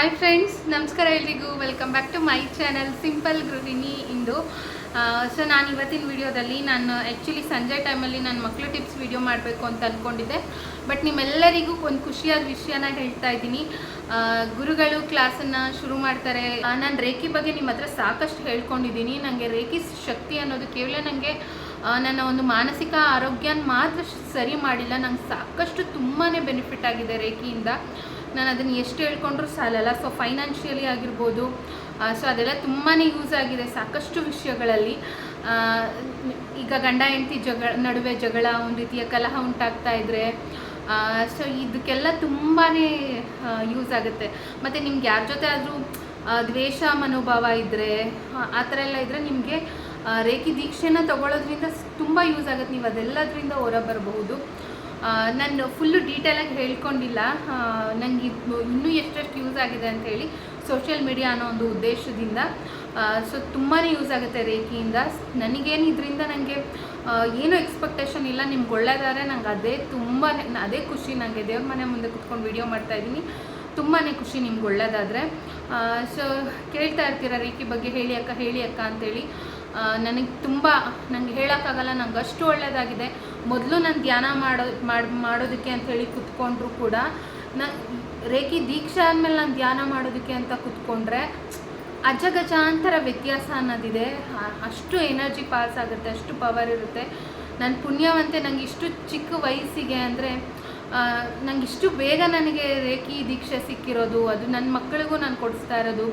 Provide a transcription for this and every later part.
Hi friends ನಮಸ್ಕಾರ ಎಲ್ರಿಗೂ. Welcome back to my channel simple Gruhini into so ನಾನು ಇವತ್ತಿನ ವಿಡಿಯೋದಲ್ಲಿ ನಾನು ಆ್ಯಕ್ಚುಲಿ ಸಂಜೆ ಟೈಮಲ್ಲಿ ನನ್ನ ಮಕ್ಕಳು ಟಿಪ್ಸ್ ವಿಡಿಯೋ ಮಾಡಬೇಕು ಅಂತ ಅಂದ್ಕೊಂಡಿದ್ದೆ ಬಟ್ ನಿಮ್ಮೆಲ್ಲರಿಗೂ ಒಂದು ಖುಷಿಯಾದ ವಿಷಯನ ಹೇಳ್ತಾ ಇದ್ದೀನಿ. ಗುರುಗಳು ಕ್ಲಾಸನ್ನು ಶುರು ಮಾಡ್ತಾರೆ. ನಾನು ರೇಖಿ ಬಗ್ಗೆ ನಿಮ್ಮ ಹತ್ರ ಸಾಕಷ್ಟು ಹೇಳ್ಕೊಂಡಿದ್ದೀನಿ. ನನಗೆ ರೇಖಿ ಶಕ್ತಿ ಅನ್ನೋದು ಕೇವಲ ನನಗೆ ನನ್ನ ಒಂದು ಮಾನಸಿಕ ಆರೋಗ್ಯನ ಮಾತ್ರ ಸರಿ ಮಾಡಿಲ್ಲ. ನಂಗೆ ಸಾಕಷ್ಟು ತುಂಬಾ ಬೆನಿಫಿಟ್ ಆಗಿದೆ ರೇಖಿಯಿಂದ. ನಾನು ಅದನ್ನು ಎಷ್ಟು ಹೇಳ್ಕೊಂಡ್ರು ಸಾಲಲ್ಲ. ಸೊ ಫೈನಾನ್ಷಿಯಲಿ ಆಗಿರ್ಬೋದು ಸೊ ಅದೆಲ್ಲ ತುಂಬಾ ಯೂಸ್ ಆಗಿದೆ ಸಾಕಷ್ಟು ವಿಷಯಗಳಲ್ಲಿ. ಈಗ ಗಂಡ, ಹೆಂಡತಿ ಜಗಳ, ನಡುವೆ ಜಗಳ, ಒಂದು ರೀತಿಯ ಕಲಹ ಉಂಟಾಗ್ತಾ ಇದ್ರೆ ಸೊ ಇದಕ್ಕೆಲ್ಲ ತುಂಬಾ ಯೂಸ್ ಆಗುತ್ತೆ. ಮತ್ತು ನಿಮ್ಗೆ ಯಾರ ಜೊತೆ ಆದರೂ ದ್ವೇಷ, ಮನೋಭಾವ ಇದ್ದರೆ ಆ ಥರ ಎಲ್ಲ ಇದ್ದರೆ ನಿಮಗೆ ರೇಖಿ ದೀಕ್ಷೆನ ತಗೊಳ್ಳೋದ್ರಿಂದ ತುಂಬ ಯೂಸ್ ಆಗುತ್ತೆ. ನೀವು ಅದೆಲ್ಲದರಿಂದ ಹೊರ ಬರಬಹುದು ನಾನು ಫುಲ್ಲು ಡೀಟೇಲಾಗಿ ಹೇಳ್ಕೊಂಡಿಲ್ಲ. ನನಗೆ ಇದು ಇನ್ನೂ ಎಷ್ಟೆಷ್ಟು ಯೂಸ್ ಆಗಿದೆ ಅಂತ ಹೇಳಿ ಸೋಷಿಯಲ್ ಮೀಡಿಯಾ ಅನ್ನೋ ಒಂದು ಉದ್ದೇಶದಿಂದ. ಸೊ ತುಂಬಾ ಯೂಸ್ ಆಗುತ್ತೆ ರೇಖಿಯಿಂದ. ನನಗೇನು ಇದರಿಂದ ನನಗೆ ಏನೂ ಎಕ್ಸ್ಪೆಕ್ಟೇಷನ್ ಇಲ್ಲ. ನಿಮ್ಗೆ ಒಳ್ಳೇದಾದ್ರೆ ನಂಗೆ ಅದೇ ತುಂಬ ಅದೇ ಖುಷಿ ನನಗೆ ದೇವ್ರ ಮನೆ ಮುಂದೆ ಕುತ್ಕೊಂಡು ವಿಡಿಯೋ ಮಾಡ್ತಾಯಿದ್ದೀನಿ ತುಂಬಾ ಖುಷಿ ನಿಮ್ಗೆ ಒಳ್ಳೇದಾದರೆ. ಸೊ ಕೇಳ್ತಾ ಇರ್ತೀರ ರೇಖಿ ಬಗ್ಗೆ? ಹೇಳಿ ಅಕ್ಕ ಹೇಳಿ ಅಕ್ಕ ಅಂತೇಳಿ ನನಗೆ ತುಂಬ, ನಂಗೆ ಹೇಳೋಕ್ಕಾಗಲ್ಲ. ನಂಗೆ ಅಷ್ಟು ಒಳ್ಳೆಯದಾಗಿದೆ ಮೊದಲು ನಾನು ಧ್ಯಾನ ಮಾಡೋ, ಮಾಡಿ, ಮಾಡೋದಕ್ಕೆ ಹೇಳಿ ಕುತ್ಕೊಂಡ್ರು ಕೂಡ, ನ, ರೇಖಿ ದೀಕ್ಷೆ ಆದಮೇಲೆ ನಾನು ಧ್ಯಾನ ಮಾಡೋದಕ್ಕೆ ಅಂತ ಕುತ್ಕೊಂಡ್ರೆ ಅಜಗಜಾಂತರ ವ್ಯತ್ಯಾಸ ಅನ್ನೋದಿದೆ. ಅಷ್ಟು ಎನರ್ಜಿ ಪಾಸ್ ಆಗುತ್ತೆ, ಅಷ್ಟು ಪವರ್ ಇರುತ್ತೆ. ನನ್ನ ಪುಣ್ಯವಂತೆ ನಂಗೆ ಇಷ್ಟು ಚಿಕ್ಕ ವಯಸ್ಸಿಗೆ ಅಂದರೆ ನಂಗೆ ಇಷ್ಟು ಬೇಗ ನನಗೆ ರೇಖಿ ದೀಕ್ಷೆ ಸಿಕ್ಕಿರೋದು, ಅದು ನನ್ನ ಮಕ್ಕಳಿಗೂ ನಾನು ಕೊಡಿಸ್ತಾ ಇರೋದು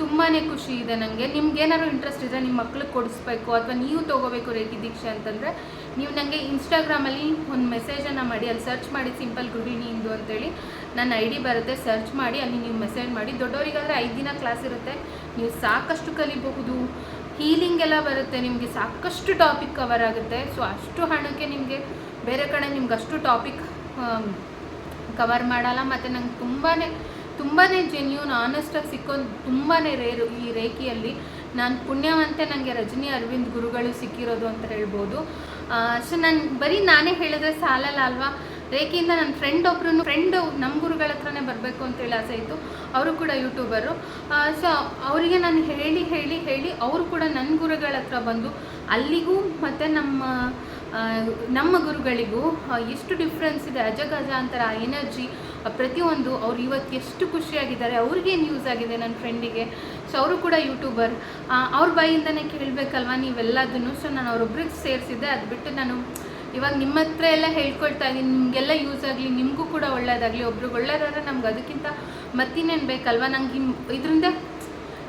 ತುಂಬಾ ಖುಷಿ ಇದೆ ನನಗೆ ನಿಮ್ಗೇನಾದ್ರು ಇಂಟ್ರೆಸ್ಟ್ ಇದ್ರೆ ನಿಮ್ಮ ಮಕ್ಳಿಗೆ ಕೊಡಿಸ್ಬೇಕು, ಅಥವಾ ನೀವು ತೊಗೋಬೇಕು ರೇಖಿ ದೀಕ್ಷೆ ಅಂತಂದರೆ ನೀವು ನನಗೆ ಇನ್ಸ್ಟಾಗ್ರಾಮಲ್ಲಿ ಒಂದು ಮೆಸೇಜನ್ನು ಮಾಡಿ, ಅಲ್ಲಿ ಸರ್ಚ್ ಮಾಡಿ ಸಿಂಪಲ್ ಗೃಹಿಣಿ ಇಂದು ಅಂತೇಳಿ. ನನ್ನ ಐ ಡಿ ಬರುತ್ತೆ ಸರ್ಚ್ ಮಾಡಿ, ಅಲ್ಲಿ ನೀವು ಮೆಸೇಜ್ ಮಾಡಿ. ದೊಡ್ಡವರಿಗಾದರೆ ಐದು ದಿನ ಕ್ಲಾಸ್ ಇರುತ್ತೆ. ನೀವು ಸಾಕಷ್ಟು ಕಲಿಬಹುದು. ಹೀಲಿಂಗ್ ಎಲ್ಲ ಬರುತ್ತೆ, ನಿಮಗೆ ಸಾಕಷ್ಟು ಟಾಪಿಕ್ ಕವರ್ ಆಗುತ್ತೆ. ಸೊ ಅಷ್ಟು ಹಣಕ್ಕೆ ನಿಮಗೆ, ಬೇರೆ ಕಡೆ ನಿಮ್ಗೆ ಅಷ್ಟು ಟಾಪಿಕ್ ಕವರ್ ಮಾಡಲ್ಲ. ಮತ್ತು ನಂಗೆ ತುಂಬಾ ತುಂಬಾ ಜೆನ್ಯೂನ್ ಆನೆಸ್ಟಾಗಿ ಸಿಕ್ಕೊಂಡು ತುಂಬಾ ರೇರು ಈ ರೇಖಿಯಲ್ಲಿ. ನಾನು ಪುಣ್ಯವಂತೆ ನನಗೆ ರಜನಿ ಅರವಿಂದ್ ಗುರುಗಳು ಸಿಕ್ಕಿರೋದು ಅಂತ ಹೇಳ್ಬೋದು. ಸೊ ನಾನು ಬರೀ ನಾನೇ ಹೇಳಿದ್ರೆ ಸಾಲಲ್ಲ ಅಲ್ವಾ? ರೇಖೆಯಿಂದ ನನ್ನ ಫ್ರೆಂಡ್ ಒಬ್ರು ಫ್ರೆಂಡು ನಮ್ಮ ಗುರುಗಳ ಹತ್ರನೇ ಬರಬೇಕು ಅಂತೇಳಿ ಆಸೆ ಇತ್ತು. ಅವರು ಕೂಡ ಯೂಟ್ಯೂಬರು. ಸೊ ಅವರಿಗೆ ನಾನು ಹೇಳಿ ಹೇಳಿ ಹೇಳಿ ಅವರು ಕೂಡ ನನ್ನ ಗುರುಗಳ ಹತ್ರ ಬಂದು ಅಲ್ಲಿಗೂ ಮತ್ತು ನಮ್ಮ ನಮ್ಮ ಗುರುಗಳಿಗೂ ಎಷ್ಟು ಡಿಫ್ರೆನ್ಸ್ ಇದೆ ಅಜಗಜ ಅಂತರ ಎನರ್ಜಿ ಪ್ರತಿಯೊಂದು ಅವ್ರು ಇವತ್ತು ಎಷ್ಟು ಖುಷಿಯಾಗಿದ್ದಾರೆ ಅವ್ರಿಗೇನು ಯೂಸ್ ಆಗಿದೆ ನನ್ನ ಫ್ರೆಂಡಿಗೆ ಸೊ ಅವರು ಕೂಡ ಯೂಟ್ಯೂಬರ್ ಅವ್ರ ಬಾಯಿಂದನೇ ಕೇಳಬೇಕಲ್ವ ನೀವೆಲ್ಲದನ್ನು? ಸೊ ನಾನು ಅವರೊಬ್ರಿಗೆ ಸೇರಿಸಿದ್ದೆ, ಅದು ಬಿಟ್ಟು ನಾನು ಇವಾಗ ನಿಮ್ಮ ಹತ್ರ ಎಲ್ಲ ಹೇಳ್ಕೊಳ್ತಾ ಇದ್ದೀನಿ, ನಿಮಗೆಲ್ಲ ಯೂಸ್ ಆಗಲಿ, ನಿಮಗೂ ಕೂಡ ಒಳ್ಳೆಯದಾಗಲಿ ಒಬ್ರಿಗೆ ಒಳ್ಳೇದಾದ್ರೆ ನಮ್ಗೆ ಅದಕ್ಕಿಂತ ಮತ್ತಿನ್ನೇನು ಬೇಕಲ್ವ? ನಂಗೆ ಇದರಿಂದ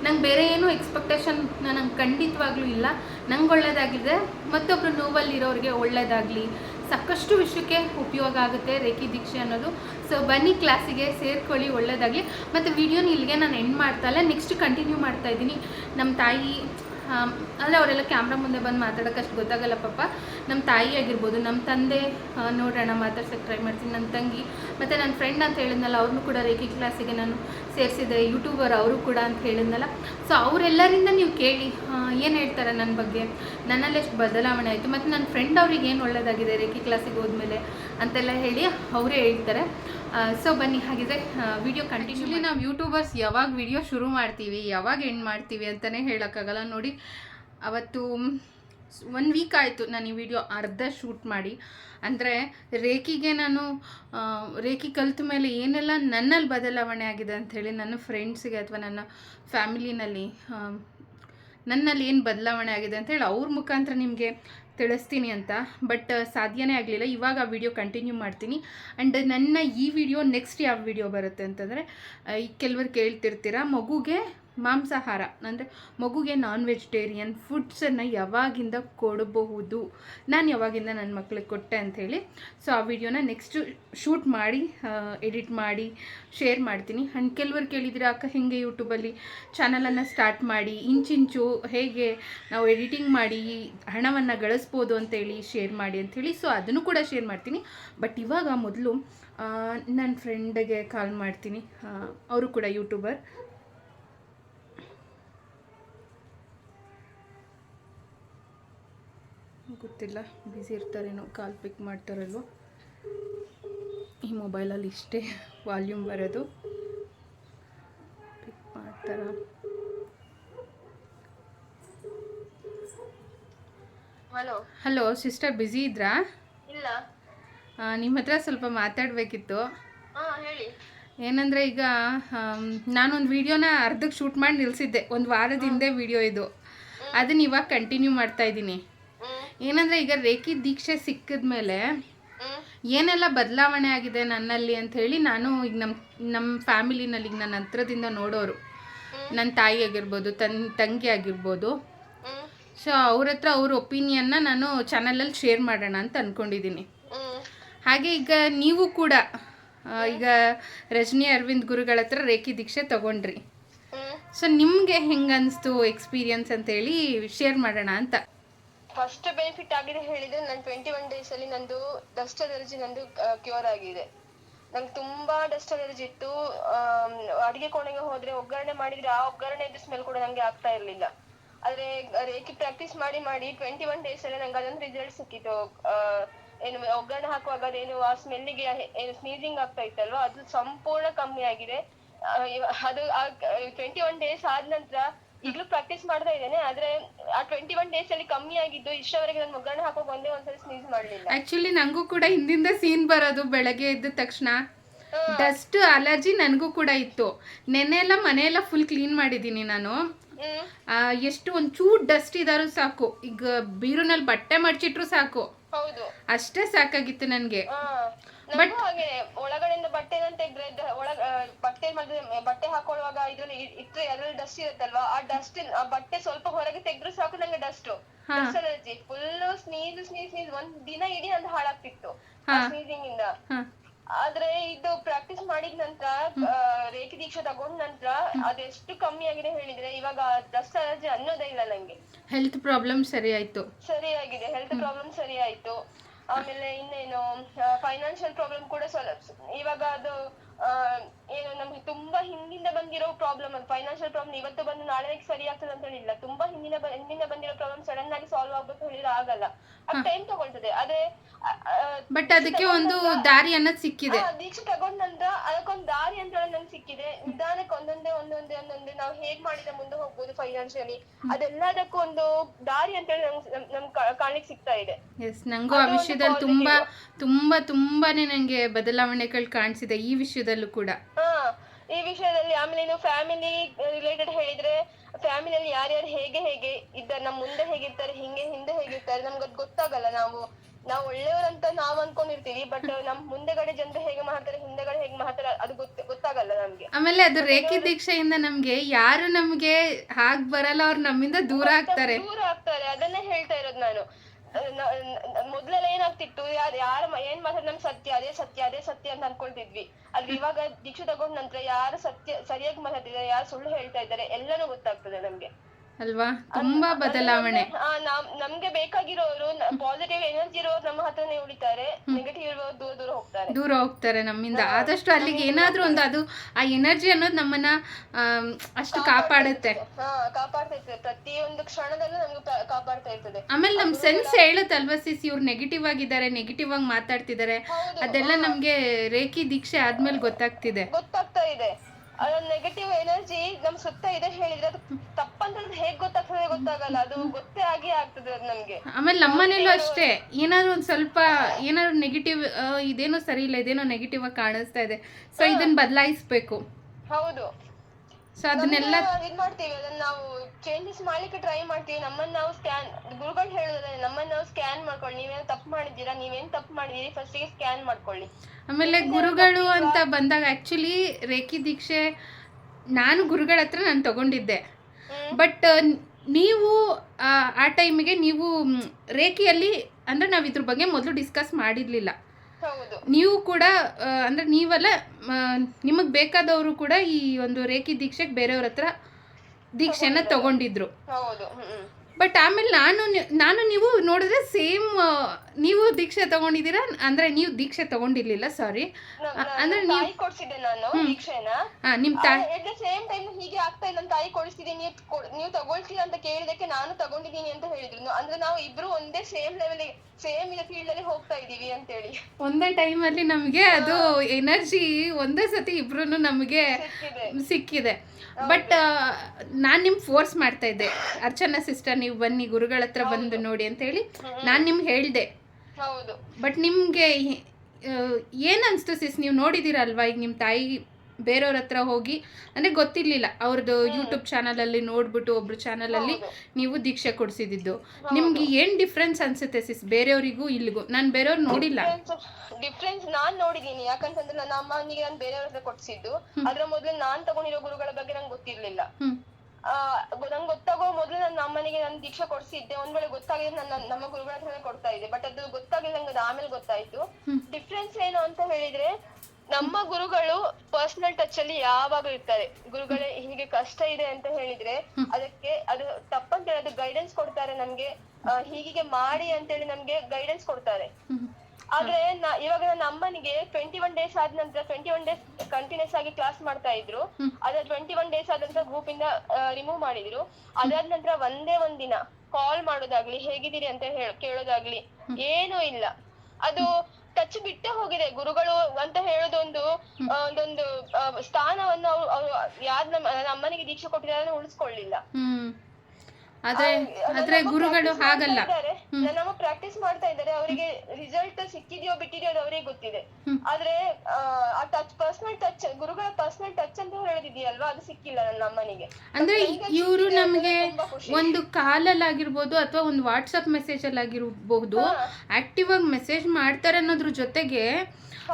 ನಂಗೆ ಬೇರೆ ಏನೂ ಎಕ್ಸ್ಪೆಕ್ಟೇಷನ್ ನಂಗೆ ಖಂಡಿತವಾಗ್ಲೂ ಇಲ್ಲ. ನಂಗೆ ಒಳ್ಳೇದಾಗಿದೆ. ಮತ್ತೊಬ್ಬರು ನೋವಲ್ಲಿರೋರಿಗೆ ಒಳ್ಳೇದಾಗಲಿ. ಸಾಕಷ್ಟು ವಿಷಯಕ್ಕೆ ಉಪಯೋಗ ಆಗುತ್ತೆ ರೇಖಿ ದೀಕ್ಷೆ ಅನ್ನೋದು. ಸೊ ಬನ್ನಿ ಕ್ಲಾಸಿಗೆ ಸೇರ್ಕೊಳ್ಳಿ, ಒಳ್ಳೇದಾಗಲಿ. ಮತ್ತು ವಿಡಿಯೋನ ಇಲ್ಲಿಗೆ ನಾನು ಎಂಡ್ ಮಾಡ್ತಾ ಇಲ್ಲ. ನೆಕ್ಸ್ಟ್ ಕಂಟಿನ್ಯೂ ಮಾಡ್ತಾ ಇದ್ದೀನಿ. ನಮ್ಮ ತಾಯಿ ಅಂದರೆ ಅವರೆಲ್ಲ ಕ್ಯಾಮ್ರಾ ಮುಂದೆ ಬಂದು ಮಾತಾಡೋಕ್ಕಷ್ಟು ಗೊತ್ತಾಗಲ್ಲ ಪಾಪ. ನಮ್ಮ ತಾಯಿ ಆಗಿರ್ಬೋದು ನಮ್ಮ ತಂದೆ ನೋಡೋಣ ಮಾತಾಡ್ಸೋಕ್ಕೆ ಟ್ರೈ ಮಾಡ್ತೀನಿ. ನನ್ನ ತಂಗಿ, ಮತ್ತು ನನ್ನ ಫ್ರೆಂಡ್ ಅಂತ ಹೇಳಿದ್ನಲ್ಲ ಅವ್ರನ್ನೂ ಕೂಡ ರೇಖಿ ಕ್ಲಾಸಿಗೆ ನಾನು ಸೇರಿಸಿದೆ ಯೂಟ್ಯೂಬರ್ ಅವರು ಕೂಡ ಅಂತ ಹೇಳಿದ್ನಲ್ಲ. ಸೊ ಅವರೆಲ್ಲರಿಂದ ನೀವು ಕೇಳಿ ಏನು ಹೇಳ್ತಾರೆ ನನ್ನ ಬಗ್ಗೆ. ನನ್ನಲ್ಲಿ ಎಷ್ಟು ಬದಲಾವಣೆ ಆಯಿತು. ಮತ್ತು ನನ್ನ ಫ್ರೆಂಡ್ ಅವ್ರಿಗೆ ಏನು ಒಳ್ಳೆಯದಾಗಿದೆ ರೇಖಿ ಕ್ಲಾಸಿಗೆ ಹೋದ್ಮೇಲೆ ಅಂತೆಲ್ಲ ಹೇಳಿ ಅವರೇ ಹೇಳ್ತಾರೆ. ಸೊ ಬನ್ನಿ ಹಾಗಿದ್ರೆ ವಿಡಿಯೋ ಕಂಟಿನ್ಯೂಲಿ ನಾವು ಯೂಟ್ಯೂಬರ್ಸ್ ಯಾವಾಗ ವಿಡಿಯೋ ಶುರು ಮಾಡ್ತೀವಿ ಯಾವಾಗ ಎಂಡ್ ಮಾಡ್ತೀವಿ ಅಂತಲೇ ಹೇಳೋಕ್ಕಾಗಲ್ಲ. ನೋಡಿ ಅವತ್ತು ಒನ್ ವೀಕ್ ಆಯಿತು ನಾನು ಈ ವಿಡಿಯೋ ಅರ್ಧ ಶೂಟ್ ಮಾಡಿ. ಅಂದರೆ ರೇಖಿಗೆ ನಾನು ರೇಖಿ ಕಲಿತ ಮೇಲೆ ಏನೆಲ್ಲ ನನ್ನಲ್ಲಿ ಬದಲಾವಣೆ ಆಗಿದೆ ಅಂಥೇಳಿ ನನ್ನ ಫ್ರೆಂಡ್ಸಿಗೆ ಅಥವಾ ನನ್ನ ಫ್ಯಾಮಿಲಿನಲ್ಲಿ ನನ್ನಲ್ಲಿ ಏನು ಬದಲಾವಣೆ ಆಗಿದೆ ಅಂತ ಹೇಳಿ ಅವ್ರ ಮುಖಾಂತರ ನಿಮಗೆ ತಿಳಿಸ್ತೀನಿ ಅಂತ. ಬಟ್ ಸಾಧ್ಯನೇ ಆಗಲಿಲ್ಲ. ಇವಾಗ ಆ ವಿಡಿಯೋ ಕಂಟಿನ್ಯೂ ಮಾಡ್ತೀನಿ. ಆ್ಯಂಡ್ ನನ್ನ ಈ ವಿಡಿಯೋ ನೆಕ್ಸ್ಟ್ ಯಾವ ವಿಡಿಯೋ ಬರುತ್ತೆ ಅಂತಂದರೆ ಈ ಕೆಲವರು ಕೇಳ್ತಿರ್ತೀರ ಮಗುಗೆ ಮಾಂಸಾಹಾರ, ಅಂದರೆ ಮಗುಗೆ ನಾನ್ ವೆಜಿಟೇರಿಯನ್ ಫುಡ್ಸನ್ನು ಯಾವಾಗಿಂದ ಕೊಡಬಹುದು? ನಾನು ಯಾವಾಗಿಂದ ನನ್ನ ಮಕ್ಳಿಗೆ ಕೊಟ್ಟೆ ಅಂಥೇಳಿ ಸೊ ಆ ವಿಡಿಯೋನ ನೆಕ್ಸ್ಟ್ ಶೂಟ್ ಮಾಡಿ ಎಡಿಟ್ ಮಾಡಿ ಶೇರ್ ಮಾಡ್ತೀನಿ. ಹಣ್ಣು ಕೆಲವರು ಕೇಳಿದರೆ ಅಕ್ಕ? ಹೇಗೆ ಯೂಟ್ಯೂಬಲ್ಲಿ ಚಾನಲನ್ನು ಸ್ಟಾರ್ಟ್ ಮಾಡಿ, ಇಂಚಿಂಚು ಹೇಗೆ ನಾವು ಎಡಿಟಿಂಗ್ ಮಾಡಿ, ಹಣವನ್ನು ಗಳಿಸ್ಬೋದು ಅಂತೇಳಿ ಶೇರ್ ಮಾಡಿ ಅಂಥೇಳಿ ಸೊ ಅದನ್ನು ಕೂಡ ಶೇರ್ ಮಾಡ್ತೀನಿ. ಬಟ್ ಇವಾಗ ಮೊದಲು ನನ್ನ ಫ್ರೆಂಡಿಗೆ ಕಾಲ್ ಮಾಡ್ತೀನಿ. ಅವರು ಕೂಡ ಯೂಟ್ಯೂಬರ್ ಗೊತ್ತಿಲ್ಲ. ಬ್ಯುಸಿ ಇರ್ತಾರೇನೋ ಕಾಲ್ ಪಿಕ್ ಮಾಡ್ತಾರಲ್ವ. ಈ ಮೊಬೈಲಲ್ಲಿ ಇಷ್ಟೇ ವಾಲ್ಯೂಮ್ ಬರೋದು. ಮಾಡ್ತಾರಾ? ಹಲೋ ಹಲೋ ಸಿಸ್ಟರ್ ಬ್ಯುಸಿ ಇದ್ರಾ? ಇಲ್ಲ. ನಿಮ್ಮ ಹತ್ರ ಸ್ವಲ್ಪ ಮಾತಾಡಬೇಕಿತ್ತು. ಏನಂದರೆ ಈಗ ನಾನೊಂದು ವಿಡಿಯೋನ ಅರ್ಧಕ್ಕೆ ಶೂಟ್ ಮಾಡಿ ನಿಲ್ಲಿಸಿದ್ದೆ ಒಂದು ವಾರದ ಹಿಂದೆ ವಿಡಿಯೋ ಇದು. ಅದನ್ನ ಇವಾಗ ಕಂಟಿನ್ಯೂ ಮಾಡ್ತಾ ಇದ್ದೀನಿ. ಏನಂದರೆ ಈಗ ರೇಖಿ ದೀಕ್ಷೆ ಸಿಕ್ಕಿದ ಮೇಲೆ ಏನೆಲ್ಲ ಬದಲಾವಣೆ ಆಗಿದೆ ನನ್ನಲ್ಲಿ ಅಂತ ಹೇಳಿ ನಾನು ಈಗ ನಮ್ಮ ನಮ್ಮ ಫ್ಯಾಮಿಲಿನಲ್ಲಿ ಈಗ ನನ್ನ ಹತ್ರದಿಂದ ನೋಡೋರು. ನನ್ನ ತಾಯಿ ಆಗಿರ್ಬೋದು, ತನ್, ತಂಗಿ ಆಗಿರ್ಬೋದು. ಸೊ ಅವ್ರ ಹತ್ರ ಅವ್ರ ಒಪಿನಿಯನ್ನ ನಾನು ಚಾನಲಲ್ಲಿ ಶೇರ್ ಮಾಡೋಣ ಅಂತ ಅಂದ್ಕೊಂಡಿದ್ದೀನಿ ಹಾಗೆ ಈಗ ನೀವು ಕೂಡ ಈಗ ರಜನಿ ಅರವಿಂದ್ ಗುರುಗಳ ಹತ್ರ ರೇಖಿ ದೀಕ್ಷೆ ತಗೊಂಡ್ರಿ. ಸೊ ನಿಮಗೆ ಹೆಂಗೆ ಅನಿಸ್ತು ಎಕ್ಸ್ಪೀರಿಯನ್ಸ್ ಅಂತೇಳಿ ಶೇರ್ ಮಾಡೋಣ ಅಂತ. ಫಸ್ಟ್ ಬೆನಿಫಿಟ್ ಆಗಿದೆ ಹೇಳಿದ್ರೆ ನನ್ ಟ್ವೆಂಟಿ ಒನ್ ಡೇಸ್ ಅಲ್ಲಿ ನಂದು ಡಸ್ಟ್ ಅಲರ್ಜಿ ನಂದು ಕ್ಯೂರ್ ಆಗಿದೆ. ನಂಗೆ ತುಂಬಾ ಡಸ್ಟ್ ಅಲರ್ಜಿ ಇತ್ತು. ಅಡಿಗೆ ಕೋಣೆಗೆ ಹೋದ್ರೆ ಒಗ್ಗರಣೆ ಮಾಡಿದ್ರೆ ಆ ಒಗ್ಗರಣೆ ಸ್ಮೆಲ್ ಕೂಡ ನಂಗೆ ಆಗ್ತಾ ಇರ್ಲಿಲ್ಲ. ಆದ್ರೆ, ರೇಖಿ ಪ್ರಾಕ್ಟೀಸ್ ಮಾಡಿ ಮಾಡಿ ಟ್ವೆಂಟಿ ಒನ್ ಡೇಸ್ ಅಲ್ಲಿ ನಂಗೆ ಅದೊಂದು ರಿಸಲ್ಟ್ ಸಿಕ್ಕಿತ್ತು ಏನು ಒಗ್ಗರಣೆ ಹಾಕುವಾಗ ಅದೇನು ಆ ಸ್ಮೆಲ್ಲಿಗೆ ಏನು ಸ್ನೀಸಿಂಗ್ ಆಗ್ತಾ ಇತ್ತಲ್ವಾ? ಅದು ಸಂಪೂರ್ಣ ಕಮ್ಮಿ ಆಗಿದೆ. ಅದು ಟ್ವೆಂಟಿ ಒನ್ ಡೇಸ್ ಆದ ನಂತರ ಈಗಲೂ ಪ್ರಾಕ್ಟೀಸ್ ಮಾಡ್ತಾ ಇದ್ದೇನೆ ಆದ್ರೆ ಆ ಟ್ವೆಂಟಿ ಒನ್ ಡೇಸ್ ಅಲ್ಲಿ ಕಮ್ಮಿ ಆಗಿದ್ದು ಇಷ್ಟವರೆಗೆ ನಾನು ಒಗ್ಗರಣೆ ಹಾಕೋಕ್ ಒಂದೇ ಒಂದ್ಸಲ ಸ್ನೀಸ್ ಮಾಡ್ಲಿಲ್ಲ. ಆಕ್ಚುಲಿ ನಂಗೂ ಕೂಡ ಹಿಂದಿಂದ ಸೀನ್ ಬರೋದು ಬೆಳಗ್ಗೆ ಎದ್ದ ತಕ್ಷಣ. ಡಸ್ಟ್ ಅಲರ್ಜಿ ನನಗೂ ಕೂಡ ಇತ್ತು. ನೆನ್ನೆ ಎಲ್ಲ ಮನೆಯೆಲ್ಲ ಫುಲ್ ಕ್ಲೀನ್ ಮಾಡಿದ್ದೀನಿ ನಾನು. ಆ, ಎಷ್ಟು ಒಂಚೂರು ಡಸ್ಟ್ ಇದಾರು ಸಾಕು. ಈಗ ಬೀರುನಲ್ಲಿ ಬಟ್ಟೆ ಮಡ್ಚಿಟ್ರು ಸಾಕು. ಅಷ್ಟೇ ಸಾಕಾಗಿತ್ತು ನನಗೆ. ಹಾಗೆ ಒಳಗಡೆಯಿಂದ ಬಟ್ಟೆನ ತೆಗ್ದ್ರೆ ಒಳಗ ಬಟ್ಟೆ ಬಟ್ಟೆ ಹಾಕೊಳ್ಳುವಾಗ ಇದ್ರಲ್ಲಿ ಇಟ್ರೆ ಅದ್ರಲ್ಲಿ ಡಸ್ಟ್ ಇರುತ್ತಲ್ವಾ? ಆ ಡಸ್ಟ್ ಆ ಬಟ್ಟೆ ಸ್ವಲ್ಪ ಹೊರಗೆ ತೆಗ್ದ್ರು ಸಾಕು ನಂಗೆ dust allergy full sneeze sneeze sneeze ಒಂದ್ ದಿನ ಇಡೀ ಅಂತ ಹಾಳಾಗ್ತಿತ್ತು ಆ ಸ್ನೀಸಿಂಗ್ ಇಂದ. ಆದ್ರೆ ಇದು ಪ್ರಾಕ್ಟೀಸ್ ಮಾಡಿದ ನಂತರ ರೇಖಿ ದೀಕ್ಷೆ ತಗೊಂಡ ನಂತರ ಅದೆಷ್ಟು ಕಮ್ಮಿ ಆಗಿದೆ ಹೇಳಿದ್ರೆ ಇವಾಗ ಡಸ್ಟ್ ಅಲರ್ಜಿ ಅನ್ನೋದೇ ಇಲ್ಲ ನಂಗೆ. ಹೆಲ್ತ್ ಪ್ರಾಬ್ಲಮ್ ಸರಿ ಆಯ್ತು. ಸರಿಯಾಗಿದೆ ಹೆಲ್ತ್ ಪ್ರಾಬ್ಲಮ್ ಸರಿ ಆಯ್ತು. ಆಮೇಲೆ ಇನ್ನೇನು ಫೈನಾನ್ಷಿಯಲ್ ಪ್ರಾಬ್ಲಮ್ ಕೂಡ ಸ್ವಲ್ಪ ಇವಾಗ ಅದು ಏನು ನಮ್ಗೆ ತುಂಬಾ ಹಿಂದಿಂದ ಬಂದಿರೋ ಪ್ರಾಬ್ಲಮ್ ಅದು ಫೈನಾನ್ಷಿಯಲ್ ಪ್ರಾಬ್ಲಮ್ ಇವತ್ತು ಬಂದು ನಾಳೆ ಸರಿ ಆಗ್ತದೆ ಅಂತ ಹೇಳಿಲ್ಲ. ತುಂಬಾ ಹಿಂದಿನ ಹಿಂದಿನ ಬಂದಿರೋ ಪ್ರಾಬ್ಲಮ್ ಸಡನ್ ಆಗಿ ಸಾಲ್ವ್ ಆಗ್ಬೇಕು ಹೇಳಿದ್ರೆ ಆಗಲ್ಲ. ಅದು ಟೈಮ್ ತಗೊಳ್ತದೆ. ಅದೇ ಬಟ್ ಅದಕ್ಕೆ ಒಂದು ದಾರಿ ಅನ್ನೋದು ಸಿಕ್ಕಿದೆ. ದೀಕ್ಷೆ ತಗೊಂಡ ನಂತರ ಅದಕ್ಕೊಂದು ದಾರಿ ಅಂತ ಹೇಳಿ ನಂಗೆ ಸಿಕ್ಕಿದೆ. ನಿಧಾನಕ್ಕೆ ಒಂದೊಂದೇ ಒಂದೊಂದೇ ಒಂದೊಂದೇ ನಾವು ಹೇಗ್ ಮಾಡಿದ್ರೆ ಮುಂದೆ ಹೋಗ್ಬೋದು ಫೈನಾನ್ಷಿಯಲಿ ಅದೆಲ್ಲದಕ್ಕೂ ಒಂದು ದಾರಿ ಅಂತ ಹೇಳಿ ನಮ್ಗೆ ನಮ್- ಕಾಣ್ಲಿಕ್ಕೆ ಸಿಗ್ತಾ ಇದೆ. ಎಸ್ ನಂಗೂ ಆ ವಿಷಯದಲ್ಲಿ ತುಂಬಾ ತುಂಬಾ ತುಂಬಾನೇ ನಂಗೆ ಬದಲಾವಣೆಗಳು ಕಾಣಿಸಿದೆ ಈ ವಿಷಯದಲ್ಲೂ ಕೂಡ. ಈ ವಿಷಯದಲ್ಲಿ ಆಮೇಲೆ ಇನ್ನು ಫ್ಯಾಮಿಲಿ ರಿಲೇಟೆಡ್ ಹೇಳಿದ್ರೆ ಫ್ಯಾಮಿಲಿಯಲ್ಲಿ ಯಾರ್ಯಾರು ಹೇಗೆ ಹೇಗೆ ಇದ್ದಾರೆ ನಮ್ ಮುಂದೆ ಹೇಗಿರ್ತಾರೆ ಹಿಂಗೆ ಹಿಂದೆ ಹೇಗಿರ್ತಾರೆ ನಮ್ಗೆ ಅದು ಗೊತ್ತಾಗಲ್ಲ. ನಾವು ನಾವು ಒಳ್ಳೆಯವರಂತ ನಾವ್ ಅನ್ಕೊಂಡಿರ್ತೀವಿ ಬಟ್ ನಮ್ ಮುಂದೆಗಡೆ ಜನರು ಹೇಗೆ ಮಾಡ್ತಾರೆ ಹಿಂದೆಗಡೆ ಹೇಗೆ ಮಾಡ್ತಾರೆ ಅದು ಗೊತ್ತ ಗೊತ್ತಾಗಲ್ಲ ನಮ್ಗೆ. ಆಮೇಲೆ ಅದು ರೇಖಿ ದೀಕ್ಷೆಯಿಂದ ನಮ್ಗೆ ಯಾರು ನಮ್ಗೆ ಹಾಗ್ ಬರಲ್ಲ ಅವ್ರು ನಮ್ಮಿಂದ ದೂರ ಆಗ್ತಾರೆ. ದೂರ ಆಗ್ತಾರೆ ಅದನ್ನೇ ಹೇಳ್ತಾ ಇರೋದು ನಾನು. ಮೊದ್ಲೆಲ್ಲ ಏನಾಗ್ತಿತ್ತು, ಯಾರ್, ಯಾರ ಏನ್ ಮಾತಾಡ್, ನಮ್ ಸತ್ಯ ಅದೇ ಸತ್ಯ ಅದೇ ಸತ್ಯ ಅಂತ ಅನ್ಕೊಳ್ತಿದ್ವಿ. ಅಲ್ಲಿ ಇವಾಗ ದೀಕ್ಷೆ ತಗೊಂಡ್ ನಂತರ ಯಾರು ಸತ್ಯ, ಸರಿಯಾಗಿ ಮಾತಾಡ್ತಿದ್ದಾರೆ, ಯಾರು ಸುಳ್ಳು ಹೇಳ್ತಾ ಇದ್ದಾರೆ, ಎಲ್ಲಾನು ಗೊತ್ತಾಗ್ತದೆ ನಮ್ಗೆ. ಅಲ್ವಾ? ತುಂಬಾ ಬದಲಾವಣೆ. ನಮ್ಗೆ ಬೇಕಾಗಿರೋರು ಪಾಸಿಟಿವ್ ಎನರ್ಜಿ ಇರೋರು ನಮ್ಮ ಹತ್ರನೇ ಉಳಿತಾರೆ ನೆಗೆಟಿವ್ ಇರೋರು ದೂರ ದೂರ ಹೋಗ್ತಾರೆ. ದೂರ ಹೋಗ್ತಾರೆ ನಮ್ಮಿಂದ. ಆದಷ್ಟು ಅಲ್ಲಿಗೆ ಏನಾದ್ರೂ ಒಂದು ಅದು ಆ ಎನರ್ಜಿ ಅನ್ನೋದು ನಮ್ಮನ್ನ ಅಷ್ಟು ಕಾಪಾಡುತ್ತೆ. ಕಾಪಾಡ್ತಾ ಇರ್ತದೆ ಪ್ರತಿಯೊಂದು ಕ್ಷಣದಲ್ಲೂ ನಮ್ಗೆ ಕಾಪಾಡ್ತಾ ಇರ್ತದೆ. ಆಮೇಲೆ ನಮ್ ಸೆನ್ಸ್ ಹೇಳುತ್ತಲ್ವಾ ಸಿಸ್ ಇವ್ರು ನೆಗೆಟಿವ್ ಆಗಿದ್ದಾರೆ ನೆಗೆಟಿವ್ ಆಗಿ ಮಾತಾಡ್ತಿದ್ದಾರೆ. ಅದೆಲ್ಲ ನಮ್ಗೆ ರೇಖಿ ದೀಕ್ಷೆ ಆದ್ಮೇಲೆ ಗೊತ್ತಾಗ್ತಿದೆ. ಗೊತ್ತಾಗ್ತಾ ಇದೆ. ಅದೊಂದು ನೆಗೆಟಿವ್ ಎನರ್ಜಿ ನಮ್ ಸುತ್ತ ಇದೆ ಹೇಳಿದ್ರೆ ಅದು ತಪ್ಪಂತ ಹೇಗ್ ಗೊತ್ತಾಗ್ತದೆ ಗೊತ್ತಾಗಲ್ಲ. ಅದು ಗೊತ್ತೇ ಆಗೇ ಆಗ್ತದೆ ಅದು ನಮ್ಗೆ. ಆಮೇಲೆ ನಮ್ಮನೇಲೂ ಅಷ್ಟೇ. ಏನಾದ್ರು ಒಂದ್ ಸ್ವಲ್ಪ ಏನಾದ್ರು ನೆಗೆಟಿವ್ ಇದೇನೋ ಸರಿ ಇಲ್ಲ ಇದೇನೋ ನೆಗೆಟಿವ್ ಆಗಿ ಕಾಣಿಸ್ತಾ ಇದೆ. ಸೊ ಇದನ್ನ ಬದಲಾಯಿಸ್ಬೇಕು. ಹೌದು. ಸೊ ಅದನ್ನೆಲ್ಲ ಇದ್ ಮಾಡ್ತೀವಿ ಅದನ್ನ ನಾವು ಚೇಂಜಸ್ ಮಾಡ್ಲಿಕ್ಕೆ ಟ್ರೈ ಮಾಡ್ತೀವಿ. ನಮ್ಮನ್ನ ನಾವು ಸ್ಕ್ಯಾನ್ ಗುರುಗಳು ಹೇಳೋದ್ರೆ ನಮ್ಮನ್ನ ನಾವು ಸ್ಕ್ಯಾನ್ ಮಾಡ್ಕೊಳ್ಳಿ. ನೀವೇನ್ ತಪ್ಪು ಮಾಡಿದ್ದೀರಾ? ನೀವೇನ್ ತಪ್ಪು ಮಾಡಿದೀರಿ ಫಸ್ಟಿಗೆ ಸ್ಕ್ಯಾನ್ ಮಾಡ್ಕೊಳ್ಳಿ. ಆಮೇಲೆ ಗುರುಗಳು ಅಂತ ಬಂದಾಗ ಆ್ಯಕ್ಚುಲಿ ರೇಖಿ ದೀಕ್ಷೆ ನಾನು ಗುರುಗಳ ಹತ್ರ ನಾನು ತಗೊಂಡಿದ್ದೆ. ಬಟ್ ನೀವು ಆ, ಟೈಮ್ಗೆ ನೀವು ರೇಖಿಯಲ್ಲಿ ಅಂದರೆ ನಾವು ಇದ್ರ ಬಗ್ಗೆ ಮೊದಲು ಡಿಸ್ಕಸ್ ಮಾಡಿರಲಿಲ್ಲ. ನೀವು ಕೂಡ ಅಂದ್ರೆ ನೀವೆಲ್ಲ ನಿಮಗೆ ಬೇಕಾದವರು ಕೂಡ ಈ ಒಂದು ರೇಖಿ ದೀಕ್ಷೆಗೆ ಬೇರೆಯವ್ರ ಹತ್ರ ದೀಕ್ಷೆನ ತಗೊಂಡಿದ್ರು. ಬಟ್ ಆಮೇಲೆ ನಾನು ನಾನು ನೀವು ನೋಡಿದ್ರೆ ಸೇಮ್ ನೀವು ದೀಕ್ಷೆ ತಗೊಂಡಿದ್ದೀರಾ? ಅಂದ್ರೆ ನೀವು ದೀಕ್ಷೆ ತಗೊಂಡಿರ್ಲಿಲ್ಲ ಸಾರಿ ಅಂದ್ರೆ ನೀವು ತಾಯಿ ಕೊಡ್ಸಿದ್ದೆ ನಾನು ದೀಕ್ಷೆನ. ನಿಮ್ ತಾಯಿ ಎಟ್ ದ ಸೇಮ್ ಟೈಮ್ ಹೀಗೆ ಆಗ್ತಾ ಇಲ್ಲ ತಾಯಿ ಕೊಡಿಸ್ತಿದೀನಿ ನೀವು ತಗೊಳ್ತೀರಾ ಅಂತ ಕೇಳಿದಕ್ಕೆ ನಾನು ತಗೊಂಡಿದ್ದೀನಿ ಅಂತ ಹೇಳಿದ್ರು. ಅಂದ್ರೆ ನಾವು ಇಬ್ರು ಒಂದೇ ಸೇಮ್ ಲೆವೆಲ್ ಸೇಮ್ ಇದೆ ಫೀಲ್ಡ್ ಅಲ್ಲಿ ಹೋಗ್ತಾ ಇದೀವಿ ಅಂತ ಹೇಳಿ ಒಂದೇ ಟೈಮಲ್ಲಿ ನಮಗೆ ಅದು ಎನರ್ಜಿ ಒಂದೇ ಸತಿ ಇಬ್ರು ನಮಗೆ ಸಿಕ್ಕಿದೆ. ಸಿಕ್ಕಿದೆ. ಬಟ್ ನಾನು ನಿಮ್ ಫೋರ್ಸ್ ಮಾಡ್ತಾ ಇದ್ದೆ. ಅರ್ಚನಾ ಸಿಸ್ಟರ್ ನೀವು ಬನ್ನಿ ಗುರುಗಳ ಹತ್ರ ಬಂದು ನೋಡಿ ಅಂತ ಹೇಳಿ ನಾನು ನಿಮ್ಗೆ ಹೇಳಿದೆ. ಹೌದು. ಬಟ್ ನಿಮಗೆ ಏನು ಅನಿಸ್ತು ಸಿಸ್ ನೀವು ನೋಡಿದಿರಲ್ವಾ? ಈಗ ನಿಮ್ಮ ತಾಯಿ ಬೇರೆಯವ್ರ ಹತ್ರ ಹೋಗಿ ಅಂದ್ರೆ ಗೊತ್ತಿರಲಿಲ್ಲ. ಅವ್ರದ್ದು ಯೂಟ್ಯೂಬ್ ಚಾನಲಲ್ಲಿ ನೋಡ್ಬಿಟ್ಟು ಒಬ್ರು ಚಾನಲಲ್ಲಿ ನೀವು ದೀಕ್ಷೆ ಕೊಡಿಸಿದ್ದು ನಿಮ್ಗೆ ಏನು ಡಿಫ್ರೆನ್ಸ್ ಅನ್ಸುತ್ತೆ ಸಿಸ್ ಬೇರೆಯವರಿಗೂ ಇಲ್ಲಿಗೂ? ನಾನು ಬೇರೆಯವ್ರು ನೋಡಿಲ್ಲ. ಡಿಫ್ರೆನ್ಸ್ ನಾನ್ ನೋಡಿದೀನಿ ಯಾಕಂತಂದ್ರೆ ನನ್ನ ಅಮ್ಮನಿಗೆ ನಾನು ಬೇರೆಯವ್ರ ಹತ್ರ ಕೊಡ್ಸಿದ್ದು ಅದ್ರ ಮೊದ್ಲು ನಾನ್ ತಗೊಂಡಿರೋ ಗುರುಗಳ ಬಗ್ಗೆ ನಂಗೆ ಗೊತ್ತಿರ್ಲಿಲ್ಲ. ನಂಗೆ ಗೊತ್ತಾಗೋ ಮೊದ್ಲು ನನ್ನ ಅಮ್ಮನಿಗೆ ನಾನು ದೀಕ್ಷೆ ಕೊಡ್ಸಿದ್ದೆ. ಒಂದ್ ವೇಳೆ ಗೊತ್ತಾಗಿದ್ರೆ ನನ್ನ ನಮ್ಮ ಗುರುಗಳ ಹತ್ರನೇ ಕೊಡ್ತಾ ಇದ್ದೆ. ಬಟ್ ಅದು ಗೊತ್ತಾಗಿಲ್ಲ ನಂಗೆ ಅದು ಆಮೇಲೆ ಗೊತ್ತಾಯ್ತು. ಡಿಫ್ರೆನ್ಸ್ ಏನು ಅಂತ ಹೇಳಿದ್ರೆ ನಮ್ಮ ಗುರುಗಳು ಪರ್ಸನಲ್ ಟಚ್ ಅಲ್ಲಿ ಯಾವಾಗ ಇರ್ತಾರೆ. ಗುರುಗಳೇ ಹೀಗೆ ಕಷ್ಟ ಇದೆ ಅಂತ ಹೇಳಿದ್ರೆ ಅದಕ್ಕೆ ಅದು ತಪ್ಪಂತ ಅದು ಗೈಡೆನ್ಸ್ ಕೊಡ್ತಾರೆ ನಮ್ಗೆ. ಆ, ಹೀಗೆ ಮಾಡಿ ಅಂತೇಳಿ ನಮ್ಗೆ ಗೈಡೆನ್ಸ್ ಕೊಡ್ತಾರೆ. ಆದ್ರೆ ಇವಾಗ ನನ್ನ ಅಮ್ಮನಿಗೆ ಟ್ವೆಂಟಿ ಒನ್ ಡೇಸ್ ಆದ ನಂತರ ಟ್ವೆಂಟಿ ಒನ್ ಡೇಸ್ ಕಂಟಿನ್ಯೂಸ್ ಆಗಿ ಕ್ಲಾಸ್ ಮಾಡ್ತಾ ಇದ್ರು. ಅದ್ರ ಟ್ವೆಂಟಿ ಒನ್ ಡೇಸ್ ಆದ ನಂತರ ಗ್ರೂಪ್ ಇಂದ ರಿಮೂವ್ ಮಾಡಿದ್ರು. ಅದಾದ ನಂತರ ಒಂದೇ ಒಂದ್ ದಿನ ಕಾಲ್ ಮಾಡೋದಾಗ್ಲಿ ಹೇಗಿದ್ದೀರಿ ಅಂತ ಹೇಳ ಕೇಳೋದಾಗ್ಲಿ ಏನೂ ಇಲ್ಲ. ಅದು ಟಚ್ ಬಿಟ್ಟೆ ಹೋಗಿದೆ. ಗುರುಗಳು ಅಂತ ಹೇಳೋದೊಂದು ಒಂದೊಂದು ಸ್ಥಾನವನ್ನು ಅವ್ರು ಯಾರು ನಮ್ಮ ನನ್ನ ಅಮ್ಮನಿಗೆ ದೀಕ್ಷೆ ಕೊಟ್ಟಿದ್ದಾರೆ ಉಳಿಸ್ಕೊಳ್ಳಿಲ್ಲ. ಆದ್ರೆ ಆದ್ರೆ ಗುರುಗಳು ಹಾಗಲ್ಲ. ನಮ್ಮ ಪ್ರಾಕ್ಟೀಸ್ ಮಾಡ್ತಾ ಇದ್ದಾರೆ. ಅವರಿಗೆ ರಿಸಲ್ಟ್ ಸಿಕ್ಕಿದೆಯೋ ಬಿಟ್ಟಿದೆಯೋ ಅದು ಅವರಿಗೆ ಗೊತ್ತಿದೆ. ಆದ್ರೆ ಆ, ಟಚ್ ಪರ್ಸನಲ್ ಟಚ್ ಗುರುಗಳ ಪರ್ಸನಲ್ ಟಚ್ ಅಂತ ಹೇಳೋದಿದೆಯಲ್ವಾ? ಅದು ಸಿಕ್ಕಿಲ್ಲ ನನ್ನ ಅಮ್ಮನಿಗೆ ಅಂದ್ರೆ ಇವರು ನಮಗೆ ಒಂದು ಕಾಲಲ್ಲಿ ಆಗಿರ್ಬೋದು ಅಥವಾ ಒಂದು ವಾಟ್ಸಪ್ ಮೆಸೇಜ್ ಅಲ್ಲಿ ಆಗಿರಬಹುದು ಆಕ್ಟಿವ್ ಆಗಿ ಮೆಸೇಜ್ ಮಾಡ್ತಾರೆ ಅನ್ನೋದ್ರ ಜೊತೆಗೆ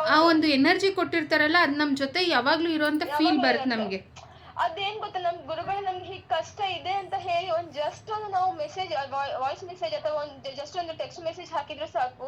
ಆ ಒಂದು ಎನರ್ಜಿ ಕೊಟ್ಟಿರ್ತಾರಲ್ಲ ಅದು ನಮ್ಮ ಜೊತೆ ಯಾವಾಗ್ಲೂ ಇರುವಂತ ಫೀಲ್ ಬರುತ್ತೆ ನಮಗೆ. ಅದೇನ್ ಗೊತ್ತಾ ನಮ್ ಗುರುಗಳು ನಮ್ಗೆ ಹೀಗ್ ಕಷ್ಟ ಇದೆ ಅಂತ ಹೇಳಿ ಒಂದ್ ಜಸ್ಟ್ ಒಂದು ನಾವು ಮೆಸೇಜ್ ವಾಯ್ಸ್ ಮೆಸೇಜ್ ಅಥವಾ ಒಂದ್ ಜಸ್ಟ್ ಒಂದು ಟೆಕ್ಸ್ಟ್ ಮೆಸೇಜ್ ಹಾಕಿದ್ರೆ ಸಾಕು.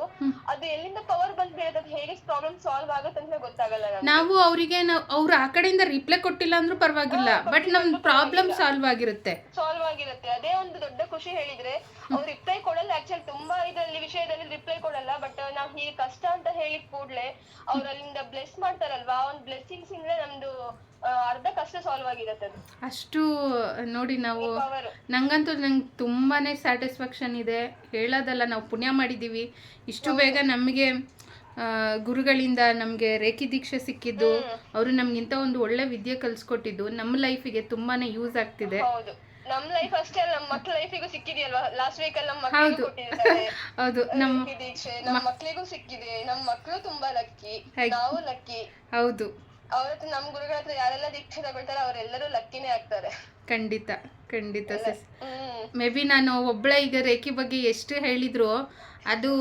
ಅದು ಎಲ್ಲಿಂದ ಪವರ್ ಬಂದ್ ಬೀಳದ ಹೇಗೆ ಪ್ರಾಬ್ಲಮ್ ಸಾಲ್ವ್ ಆಗುತ್ತೆ ಅಂತ ಗೊತ್ತಾಗಲ್ಲ ನಾವು ಅವರಿಗೆ ನಾವು ಅವ್ರು ಆ ಕಡೆಯಿಂದ ರಿಪ್ಲೈ ಕೊಟ್ಟಿಲ್ಲ ಅಂದ್ರೂ ಪರವಾಗಿಲ್ಲ ಬಟ್ ನಮ್ ಪ್ರಾಬ್ಲಮ್ ಸಾಲ್ವ್ ಆಗಿರುತ್ತೆ. ಸಾಲ್ವ್ ಆಗಿರುತ್ತೆ. ಅದೇ ಒಂದು ದೊಡ್ಡ ಖುಷಿ ಹೇಳಿದ್ರೆ ಅವ್ರು ರಿಪ್ಲೈ ಕೊಡಲ್ಲ ಆಕ್ಚುಲಿ ತುಂಬಾ ಇದರಲ್ಲಿ ವಿಷಯದಲ್ಲಿ ರಿಪ್ಲೈ ಕೊಡಲ್ಲ ಬಟ್ ನಾವ್ ಹೀಗೆ ಕಷ್ಟ ಅಂತ ಹೇಳಿ ಕೂಡ್ಲೆ ಅವ್ರ ಅಲ್ಲಿಂದ ಬ್ಲೆಸ್ ಮಾಡ್ತಾರಲ್ವಾ ಆ ಒಂದು ಬ್ಲೆಸ್ಸಿಂಗ್ಸ್ ಇಂದ ನಮ್ದು ಆ, ಅರ್ಧ ಕಷ್ಟ ಸಾಲ್ವ್ ಆಗಿರುತ್ತೆ ಅದು. ಅಷ್ಟು ನೋಡಿ ನಾವು ನಂಗಂತೂ ನಂಗೆ ತುಂಬಾನೇ ಸ್ಯಾಟಿಸ್ಫ್ಯಾಕ್ಷನ್ ಇದೆ. ಹೇಳೋದಲ್ಲ ನಾವು ಪುಣ್ಯ ಮಾಡಿದ್ದೀವಿ ಇಷ್ಟು ಬೇಗ ನಮಗೆ ಗುರುಗಳಿಂದ ನಮಗೆ ರೇಖಿ ದೀಕ್ಷೆ ಸಿಕ್ಕಿದ್ದು ಅವರು ನಮ್ಗಿಂತ ಒಂದು ಒಳ್ಳೆ ವಿದ್ಯೆ ಕಲಿಸ್ಕೊಟ್ಟಿದ್ದು ನಮ್ಮ ಲೈಫಿಗೆ ತುಂಬಾನೇ ಯೂಸ್ ಆಗ್ತಿದೆ. ನಮ್ ಲೈಫ್ ಅಷ್ಟೇ ಅಲ್ಲ ನಮ್ ಮಕ್ಳ ಲೈಫಿಗೂ ಸಿಕ್ಕಿದೆಯಲ್ವಾ? ಲಾಸ್ಟ್ ವೀಕ್ ಅಲ್ಲಿ ನಮ್ಮ ಕೊಟ್ಟಿದ್ದಾರೆ ಹೌದು. ನಮ್ಮ ದೀಕ್ಷೆ ನಮ್ಮ ಮಕ್ಳಿಗೂ ಸಿಕ್ಕಿದೆ. ನಮ್ಮ ಮಕ್ಕಳು ತುಂಬಾ ಲಕ್ಕಿ ನಾವು ಲಕ್ಕಿ ಹೌದು. ಅವ್ರ ಹತ್ರ ನಮ್ ಗುರುಗಳ ಹತ್ರ ಯಾರೆಲ್ಲ ದೀಕ್ಷೆ ತಗೊಳ್ತಾರೆ ಅವರೆಲ್ಲರೂ ಲಕ್ಕಿನೇ ಆಗ್ತಾರೆ. ಖಂಡಿತ ಖಂಡಿತ ಸಸ್ ಮೇ ಬಿ ನಾನು ಒಬ್ಬಳ ಈಗ ರೇಖಿ ಬಗ್ಗೆ ಎಷ್ಟು ಹೇಳಿದ್ರು ಅದು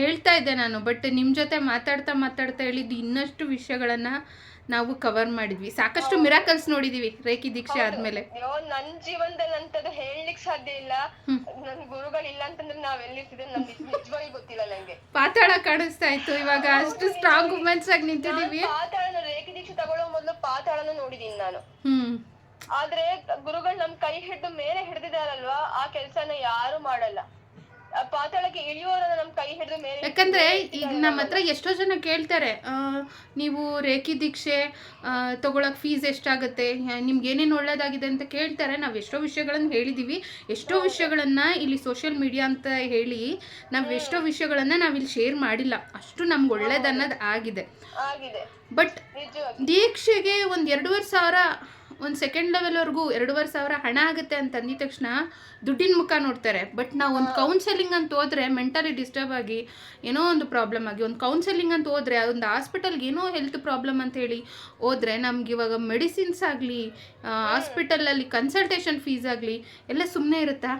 ಹೇಳ್ತಾ ಇದ್ದೆ ನಾನು ಬಟ್ ನಿಮ್ಮ ಜೊತೆ ಮಾತಾಡ್ತಾ ಮಾತಾಡ್ತಾ ಹೇಳಿದ್ದು ಇನ್ನಷ್ಟು ವಿಷಯಗಳನ್ನ ನಾವು ಕವರ್ ಮಾಡಿದ್ವಿ. ಸಾಕಷ್ಟು ಮಿರಾಕಲ್ಸ್ ನೋಡಿದೀವಿ ರೇಖಿ ದೀಕ್ಷೆ ಆದ್ಮೇಲೆ. ನನ್ ಜೀವನದಲ್ಲಿ ಅಂತದ್ದು ಹೇಳ್ಲಿಕ್ ಸಾಧ್ಯ ಇಲ್ಲ. ನನ್ ಗುರುಗಳಿಲ್ಲ ಅಂತಂದ್ರೆ ನಾವ್ ಎಲ್ಲಿರ್ತಿದ್ದೆ ನಮ್ಗೆ ನಿಜವಾಗಿ ಗೊತ್ತಿಲ್ಲ ನಂಗೆ. ಪಾತಾಳ ಕಾಣಿಸ್ತಾ ಇತ್ತು ಇವಾಗ ಅಷ್ಟು ಸ್ಟ್ರಾಂಗ್ ವುಮೆನ್ಸ್ ಆಗಿ ನಿಂತಿದೀವಿ ರೇಖೆ ದೀಕ್ಷೆ ತಗೊಳ್ಳೋ ಮೊದ್ಲು ಪಾತಾಳನ ನೋಡಿದೀನಿ ನಾನು. ಆದ್ರೆ ಗುರುಗಳು ನಮ್ ಕೈ ಹಿಡ್ದು ಮೇಲೆ ಹಿಡ್ದಿದಾರಲ್ವಾ? ಆ ಕೆಲ್ಸನ ಯಾರು ಮಾಡಲ್ಲ. ಪಾತಾಳಕ್ಕೆ ಇಳಿಯೋರನ್ನ ಕೈ ಹಿಡಿದು ಮೇಲೆ ಯಾಕಂದ್ರೆ ಈಗ ನಮ್ಮ ಹತ್ರ ಎಷ್ಟೋ ಜನ ಕೇಳ್ತಾರೆ ನೀವು ರೇಖಿ ದೀಕ್ಷೆ ತಗೊಳಕ್ ಫೀಸ್ ಎಷ್ಟಾಗುತ್ತೆ ನಿಮ್ಗೆ ಏನೇನು ಒಳ್ಳೇದಾಗಿದೆ ಅಂತ ಕೇಳ್ತಾರೆ. ನಾವು ಎಷ್ಟೋ ವಿಷಯಗಳನ್ನು ಹೇಳಿದೀವಿ. ಎಷ್ಟೋ ವಿಷಯಗಳನ್ನ ಇಲ್ಲಿ ಸೋಷಿಯಲ್ ಮೀಡಿಯಾ ಅಂತ ಹೇಳಿ ನಾವು ಎಷ್ಟೋ ವಿಷಯಗಳನ್ನ ನಾವಿಲ್ಲಿ ಶೇರ್ ಮಾಡಿಲ್ಲ. ಅಷ್ಟು ನಮ್ಗೆ ಒಳ್ಳೇದನ್ನೋದು ಆಗಿದೆ. ಆಗಿದೆ. ಬಟ್ ದೀಕ್ಷೆಗೆ ಒಂದು ಎರಡೂವರೆ ಸಾವಿರ ಒಂದು ಸೆಕೆಂಡ್ ಲೆವೆಲ್ವರೆಗೂ ಎರಡೂವರೆ ಸಾವಿರ ಹಣ ಆಗುತ್ತೆ ಅಂತ ಅಂದಿದ ತಕ್ಷಣ ದುಡ್ಡಿನ ಮುಖ ನೋಡ್ತಾರೆ. ಬಟ್ ನಾವು ಒಂದು ಕೌನ್ಸೆಲಿಂಗ್ ಅಂತ ಹೋದ್ರೆ ಮೆಂಟಲಿ ಡಿಸ್ಟರ್ಬ್ ಆಗಿ ಏನೋ ಒಂದು ಪ್ರಾಬ್ಲಮ್ ಆಗಿ ಒಂದು ಕೌನ್ಸೆಲಿಂಗ್ ಅಂತ ಹೋದ್ರೆ ಒಂದು ಹಾಸ್ಪಿಟಲ್ಗೆ ಏನೋ ಹೆಲ್ತ್ ಪ್ರಾಬ್ಲಮ್ ಅಂತ ಹೇಳಿ ಹೋದ್ರೆ ನಮ್ಗೆ ಇವಾಗ ಮೆಡಿಸಿನ್ಸ್ ಆಗಲಿ ಹಾಸ್ಪಿಟಲಲ್ಲಿ ಕನ್ಸಲ್ಟೇಷನ್ ಫೀಸ್ ಆಗಲಿ ಎಲ್ಲ ಸುಮ್ಮನೆ ಇರುತ್ತಾ?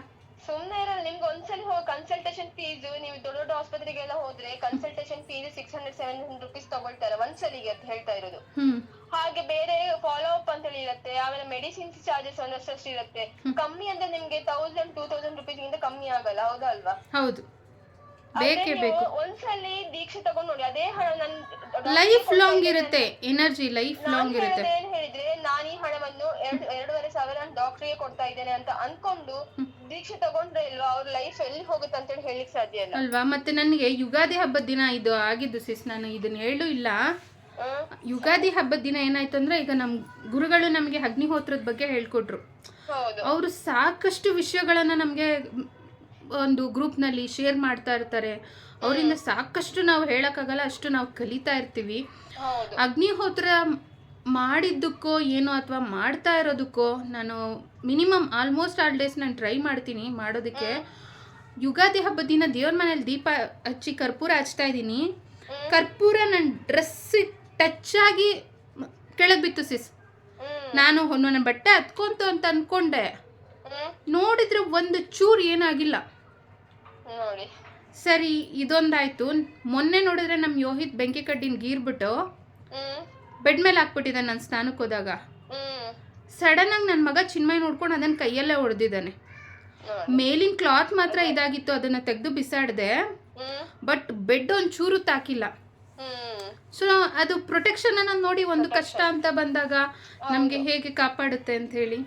ಸುಮ್ನೆ ಇರಲ್ಲ ನಿಮ್ಗೆ ಒಂದ್ಸಲಿ ಹೋಗಿ ಕನ್ಸಲ್ಟೇಷನ್ ಫೀಸ್ ನೀವು ದೊಡ್ಡ ದೊಡ್ಡ ಆಸ್ಪತ್ರೆಗೆಲ್ಲ ಹೋದ್ರೆ consultation fees six hundred seven hundred rupees ತಗೊಳ್ತಾರೆ ಒಂದ್ಸಲಿಗೆ ಅಂತ ಹೇಳ್ತಾ ಇರೋದು. ಹಾಗೆ ಬೇರೆ ಫಾಲೋ ಅಪ್ ಅಂತ ಹೇಳಿ ಇರುತ್ತೆ ಆಮೇಲೆ ಮೆಡಿಸಿನ್ಸ್ ಚಾರ್ಜಸ್ ಒಂದಷ್ಟು ಇರುತ್ತೆ. ಕಮ್ಮಿ ಅಂದ್ರೆ ನಿಮ್ಗೆ ತೌಸಂಡ್ ಟೂ ತೌಸಂಡ್ ರುಪೀಸ್ ಗಿಂತ ಕಮ್ಮಿ ಆಗಲ್ಲ ಹೌದಾ ಅಲ್ವಾ? ಹೌದು. ಬೇಕೇ ಬೇಕು. ಒಂದ್ಸಲಿ ದೀಕ್ಷೆ ತಗೊಂಡ್ ನೋಡಿ ಅದೇ ಹಣ ನನ್ ಲೈಫ್ ಲಾಂಗ್ ಇರುತ್ತೆ ಎನರ್ಜಿ ಲೈಫ್ ಲಾಂಗ್ ಇರುತ್ತೆ. ಹಣವನ್ನ ಎರಡ್ ಎರಡೂವರೆ ಸಾವಿರ ನಾನು ಡಾಕ್ಟ್ರಿಗೆ ಕೊಡ್ತಾ ಇದ್ದೇನೆ ಅಂತ ಅನ್ಕೊಂಡು ದೀಕ್ಷೆ ತಗೊಂಡ್ರೆ ಇಲ್ವಾ? ಅವ್ರ ಲೈಫ್ ಎಲ್ಲಿ ಹೋಗುತ್ತೆ ಅಂತೇಳಿ ಹೇಳಿಕ್ ಸಾಧ್ಯ ಇಲ್ಲ. ಅಲ್ವಾ? ಮತ್ತೆ ನನಗೆ ಯುಗಾದಿ ಹಬ್ಬದ ದಿನ ಇದು ಆಗಿದ್ದು ಸಿಸ್ ನಾನು ಇದನ್ನ ಹೇಳು ಇಲ್ಲ. ಯುಗಾದಿ ಹಬ್ಬದ ದಿನ ಏನಾಯ್ತು ಅಂದ್ರೆ ಈಗ ನಮ್ ಗುರುಗಳು ನಮಗೆ ಅಗ್ನಿಹೋತ್ರದ ಬಗ್ಗೆ ಹೇಳ್ಕೊಟ್ರು. ಹೌದು. ಅವರು ಸಾಕಷ್ಟು ವಿಷಯಗಳನ್ನ ನಮಗೆ ಒಂದು ಗ್ರೂಪ್ನಲ್ಲಿ ಶೇರ್ ಮಾಡ್ತಾ ಇರ್ತಾರೆ. ಅವರಿಂದ ಸಾಕಷ್ಟು ನಾವು ಹೇಳಕ್ಕಾಗಲ್ಲ ಅಷ್ಟು ನಾವು ಕಲಿತಾ ಇರ್ತೀವಿ. ಅಗ್ನಿಹೋತ್ರ ಮಾಡಿದ್ದಕ್ಕೋ ಏನೋ ಅಥವಾ ಮಾಡ್ತಾ ಇರೋದಕ್ಕೋ ನಾನು ಮಿನಿಮಮ್ ಆಲ್ಮೋಸ್ಟ್ ಆಲ್ ಡೇಸ್ ನಾನು ಟ್ರೈ ಮಾಡ್ತೀನಿ ಮಾಡೋದಕ್ಕೆ. ಯುಗಾದಿ ಹಬ್ಬದ ದಿನ ದೇವ್ರ ಮನೇಲಿ ದೀಪ ಹಚ್ಚಿ ಕರ್ಪೂರ ಹಚ್ತಾ ಇದ್ದೀನಿ. ಕರ್ಪೂರ ನನ್ನ ಡ್ರೆಸ್ ಟಚ್ ಆಗಿ ಕೆಳಗೆ ಬಿತ್ತು ಸಿಸ್. ನಾನು ನನ್ನ ಬಟ್ಟೆ ಹತ್ಕೊಂತು ಅಂತ ಅನ್ಕೊಂಡೆ. ನೋಡಿದ್ರೆ ಒಂದು ಚೂರು ಏನಾಗಿಲ್ಲ. ಸರಿ ಇದೊಂದಾಯ್ತು. ಮೊನ್ನೆ ನೋಡಿದ್ರೆ ನಮ್ಮ ಯೋಹಿತ್ ಬೆಂಕಿ ಕಡ್ಡಿನ ಗೀರ್ಬಿಟ್ಟು ಬೆಡ್ ಮೇಲೆ ಹಾಕ್ಬಿಟ್ಟಿದ್ದಾನೆ ನನ್ನ ಸ್ನಾನಕ್ಕೆ ಹೋದಾಗ. ಸಡನ್ ಆಗಿ ನನ್ನ ಮಗ ಚಿನ್ಮಯ್ ನೋಡ್ಕೊಂಡು ಅದನ್ನ ಕೈಯಲ್ಲೇ ಹೊಡೆದಿದ್ದಾನೆ ಮೇಲಿನ ಕ್ಲಾತ್ ಮಾತ್ರ ಇದಾಗಿತ್ತು ಅದನ್ನ ತೆಗೆದು ಬಿಸಾಡಿದೆ. ಬಟ್ ಬೆಡ್ ಒಂಚೂರು ತಾಕಿಲ್ಲ. ಸೊ ಅದು ಪ್ರೊಟೆಕ್ಷನ್ ಅನ್ನೋದು ನೋಡಿ ಒಂದು ಕಷ್ಟ ಅಂತ ಬಂದಾಗ ನಮಗೆ ಹೇಗೆ ಕಾಪಾಡುತ್ತೆ ಅಂತ ಹೇಳಿ.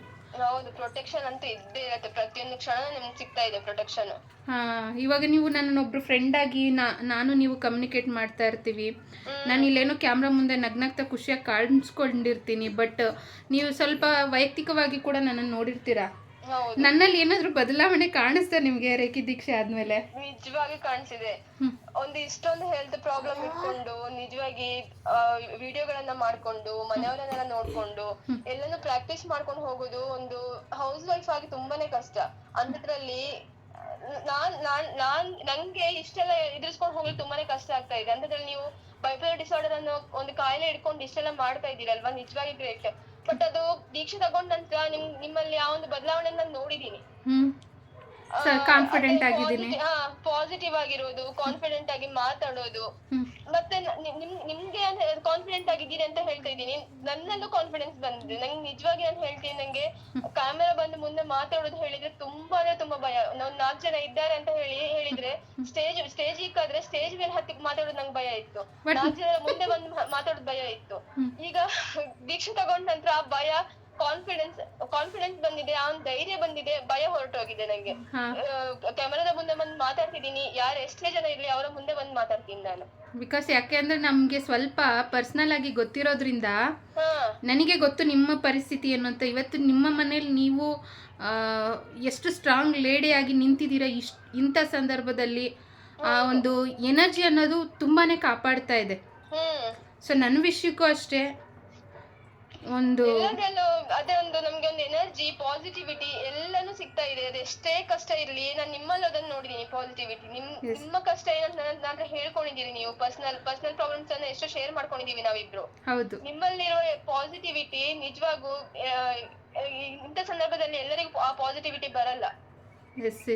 ಹೌದು ಪ್ರೊಟೆಕ್ಷನ್ ಅಂತೂ ಇದ್ದೇ ಇರತ್ತೆ. ಪ್ರತಿಯೊಂದು ಕ್ಷಣ ನಿಮ್ಗೆ ಸಿಗ್ತಾ ಇದೆ ಪ್ರೊಟೆಕ್ಷನ್ ಹಾ ಇವಾಗ ನೀವು ನನ್ನನ್ನೊಬ್ರು ಫ್ರೆಂಡ್ ಆಗಿ ನಾ- ನಾನು ನೀವು ಕಮ್ಯುನಿಕೇಟ್ ಮಾಡ್ತಾ ಇರ್ತೀವಿ. ನಾನು ಇಲ್ಲೇನೋ ಕ್ಯಾಮ್ರಾ ಮುಂದೆ ನಗ್ನಗ್ತಾ ಖುಷಿಯಾಗಿ ಕಾಣಿಸ್ಕೊಂಡಿರ್ತೀನಿ ಬಟ್ ನೀವು ಸ್ವಲ್ಪ ವೈಯಕ್ತಿಕವಾಗಿ ಕೂಡ ನನ್ನನ್ನು ನೋಡಿರ್ತೀರಾ? ನನ್ನಲ್ಲಿ ಏನಾದ್ರು ಬದಲಾವಣೆ ಕಾಣಿಸ್ತಾ ನಿಮ್ಗೆ ರೇಖಿ ದೀಕ್ಷೆ ಆದ್ಮೇಲೆ? ನಿಜವಾಗಿ ಕಾಣಿಸಿದೆ. ಒಂದು ಇಷ್ಟೊಂದು ಹೆಲ್ತ್ ಪ್ರಾಬ್ಲಮ್ ಇಟ್ಕೊಂಡು ನಿಜವಾಗಿ ವಿಡಿಯೋಗಳನ್ನ ಮಾಡ್ಕೊಂಡು ಮನೆಯವರನ್ನೆಲ್ಲ ನೋಡ್ಕೊಂಡು ಎಲ್ಲಾನು ಪ್ರಾಕ್ಟೀಸ್ ಮಾಡ್ಕೊಂಡು ಹೋಗೋದು ಒಂದು ಹೌಸ್ ವೈಫ್ ಆಗಿ ತುಂಬಾನೇ ಕಷ್ಟ. ಅಂತದ್ರಲ್ಲಿ ನಾನ್ ನಾನ್ ನಾನ್ ನಂಗೆ ಇಷ್ಟೆಲ್ಲ ಎದುರಿಸ್ಕೊಂಡು ಹೋಗ್ಲಿಕ್ಕೆ ತುಂಬಾನೇ ಕಷ್ಟ ಆಗ್ತಾ ಇದೆ. ಅಂತದ್ರಲ್ಲಿ ನೀವು ಬೈಪೋಲರ್ ಡಿಸಾರ್ಡರ್ ಅನ್ನೋ ಒಂದು ಕಾಯಿಲೆ ಇಟ್ಕೊಂಡು ಇಷ್ಟೆಲ್ಲ ಮಾಡ್ತಾ ಇದ್ದೀರಲ್ವಾ? ನಿಜವಾಗಿ ಗ್ರೇಟ್. ಬಟ್ ಅದು ದೀಕ್ಷೆ ತಗೊಂಡ ನಂತರ ನಿಮ್ ನಿಮ್ಮಲ್ಲಿ ಆ ಒಂದು ಬದಲಾವಣೆ ನಾನು ನೋಡಿದೀನಿ ಕಾನ್ಫಿಡೆಂಟ್ ಆಗಿದ್ದೀನಿ. ಪಾಸಿಟಿವ್ ಆಗಿರೋದು ಕಾನ್ಫಿಡೆಂಟ್ ಆಗಿ ಮಾತಾಡೋದು. ಮತ್ತೆ ನಿಮ್ಗೆ ಕಾನ್ಫಿಡೆಂಟ್ ಆಗಿದ್ದೀರಿ ಅಂತ ಹೇಳ್ತಾ ಇದ್ದೀನಿ. ನನ್ನಲ್ಲೂ ಕಾನ್ಫಿಡೆನ್ಸ್ ಬಂದಿದೆ. ನಂಗೆ ನಿಜವಾಗಿ ನಾನು ಹೇಳ್ತೀನಿ ನಂಗೆ ಕ್ಯಾಮೆರಾ ಬಂದು ಮುಂದೆ ಮಾತಾಡೋದು ಹೇಳಿದ್ರೆ ತುಂಬಾ ಅಂದ್ರೆ ತುಂಬಾ ಭಯ. ನಾವು ನಾಲ್ಕು ಜನ ಇದ್ದಾರೆ ಅಂತ ಹೇಳಿ ಹೇಳಿದ್ರೆ ಸ್ಟೇಜ್ ಸ್ಟೇಜ್ ಇಕ್ಕಾದ್ರೆ ಸ್ಟೇಜ್ ಮೇಲೆ ಹತ್ತಿ ಮಾತಾಡೋದು ನಂಗೆ ಭಯ ಇತ್ತು. ನಾಲ್ಕು ಜನ ಮುಂದೆ ಬಂದು ಮಾತಾಡೋದು ಭಯ ಇತ್ತು. ಈಗ ದೀಕ್ಷೆ ತಗೊಂಡ ನಂತರ ಆ ಭಯ ಕಾನ್ಫಿಡೆನ್ಸ್ ಕಾನ್ಫಿಡೆನ್ಸ್ ಬಂದಿದೆ ಅವ್ನ್ ಧೈರ್ಯ ಬಂದಿದೆ ಭಯ ಹೊರಟೋಗಿದೆ ನಂಗೆ. ಕ್ಯಾಮರಾದ ಮುಂದೆ ಬಂದು ಮಾತಾಡ್ತಿದ್ದೀನಿ ಯಾರು ಎಷ್ಟೇ ಜನ ಇರ್ಲಿ ಅವರ ಮುಂದೆ ಬಂದು ಮಾತಾಡ್ತೀನಿ ನಾನು. ಬಿಕಾಸ್ ಯಾಕೆ ಅಂದ್ರೆ ನಮಗೆ ಸ್ವಲ್ಪ ಪರ್ಸನಲ್ ಆಗಿ ಗೊತ್ತಿರೋದ್ರಿಂದ ನನಗೆ ಗೊತ್ತು ನಿಮ್ಮ ಪರಿಸ್ಥಿತಿ ಏನು ಅಂತ ಇವತ್ತು ನಿಮ್ಮ ಮನೇಲಿ ನೀವು ಎಷ್ಟು ಸ್ಟ್ರಾಂಗ್ ಲೇಡಿಯಾಗಿ ನಿಂತಿದ್ದೀರಾ ಇಷ್ಟ ಇಂಥ ಸಂದರ್ಭದಲ್ಲಿ ಆ ಒಂದು ಎನರ್ಜಿ ಅನ್ನೋದು ತುಂಬಾನೇ ಕಾಪಾಡ್ತಾ ಇದೆ. ಸೊ ನನ್ನ ವಿಷಯಕ್ಕೂ ಅಷ್ಟೇ ಒಂದು ಎಲ್ಲದ್ರಲ್ಲೂ ಅದೇ ಒಂದು ನಮ್ಗೆ ಒಂದು ಎನರ್ಜಿ ಪಾಸಿಟಿವಿಟಿ ಎಲ್ಲಾನು ಸಿಗ್ತಾ ಇದೆ. ಅದು ಎಷ್ಟೇ ಕಷ್ಟ ಇರ್ಲಿ ನಾನ್ ನಿಮ್ಮಲ್ಲಿ ಅದನ್ನ ನೋಡಿದೀನಿ ಪಾಸಿಟಿವಿಟಿ ನಿಮ್ Yes. ನಿಮ್ಮ ಕಷ್ಟ ಏನಂತ ನನ್ನ ಹತ್ರ ಹೇಳ್ಕೊಂಡಿದ್ದೀರಿ ನೀವು. ಪರ್ಸನಲ್ ಪರ್ಸನಲ್ ಪ್ರಾಬ್ಲಮ್ಸ್ ಅನ್ನ ಎಷ್ಟೋ ಶೇರ್ ಮಾಡ್ಕೊಂಡಿದೀವಿ ನಾವಿಬ್ರು. ಹೌದು. ನಿಮ್ಮಲ್ಲಿರೋ ಪಾಸಿಟಿವಿಟಿ ನಿಜವಾಗೂ ಇಂಥ ಸಂದರ್ಭದಲ್ಲಿ ಎಲ್ಲರಿಗೂ ಆ ಪಾಸಿಟಿವಿಟಿ ಬರಲ್ಲ.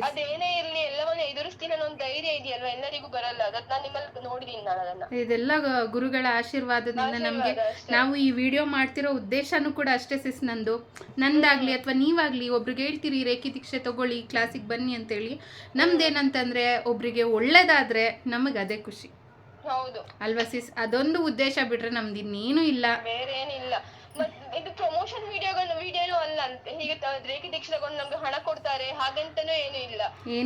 ಅದೇನೇ ಇರ್ಲಿ ಎಲ್ಲವನ್ನ ಎದುರಿಸ್ತೀನಿ ಅನ್ನೋ ಒಂದು ಧೈರ್ಯ ಇದೆಯಲ್ವಾ? ಎಲ್ಲರಿಗೂ ಬರಲ್ಲ. ಅದನ್ನ ನಾನು ನಿಮ್ಮಲ್ಲಿ ನೋಡಿದೀನಿ ನಾನು ಅದನ್ನ. ಇದೆಲ್ಲ ಗುರುಗಳ ಆಶೀರ್ವಾದದಿಂದ ನಮಗೆ ನಾವು ಈ ವಿಡಿಯೋ ಮಾಡ್ತಿರೋ ಉದ್ದೇಶನೂ ಕೂಡ ಅಷ್ಟೇ ಸಿಸ್ ನಂದು. ನಂದಾಗ್ಲಿ ಅಥವಾ ನೀವಾಗ್ಲಿ ಒಬ್ರಿಗೆ ಹೇಳ್ತೀರಿ ರೇಖಿ ದೀಕ್ಷೆ ತಗೊಳ್ಳಿ ಕ್ಲಾಸಿಗೆ ಬನ್ನಿ ಅಂತ ಹೇಳಿ ನಮ್ದೇನಂತಂದ್ರೆ ಒಬ್ರಿಗೆ ಒಳ್ಳೇದಾದ್ರೆ ನಮಗೆ ಅದೇ ಖುಷಿ. ಹೌದು. ಅಲ್ವಾ ಸಿಸ್ ಅದೊಂದು ಉದ್ದೇಶ ಬಿಟ್ರೆ ನಮ್ದು ಇನ್ನೇನು ಇಲ್ಲ. ಬೇರೆ ಏನಿಲ್ಲ ಇದು ಪ್ರಮೋಷನ್ ವಿಡಿಯೋಗಳು ವಿಡಿಯೋ ಅಲ್ಲ ಅಂತೆ. ಹೀಗೆ ರೇಖೆ ತಗೊಂಡು ನಮ್ಗೆ ಹಣ ಕೊಡ್ತಾರೆ. ಹಾಗಂತನೂ ಏನು ಇಲ್ಲ.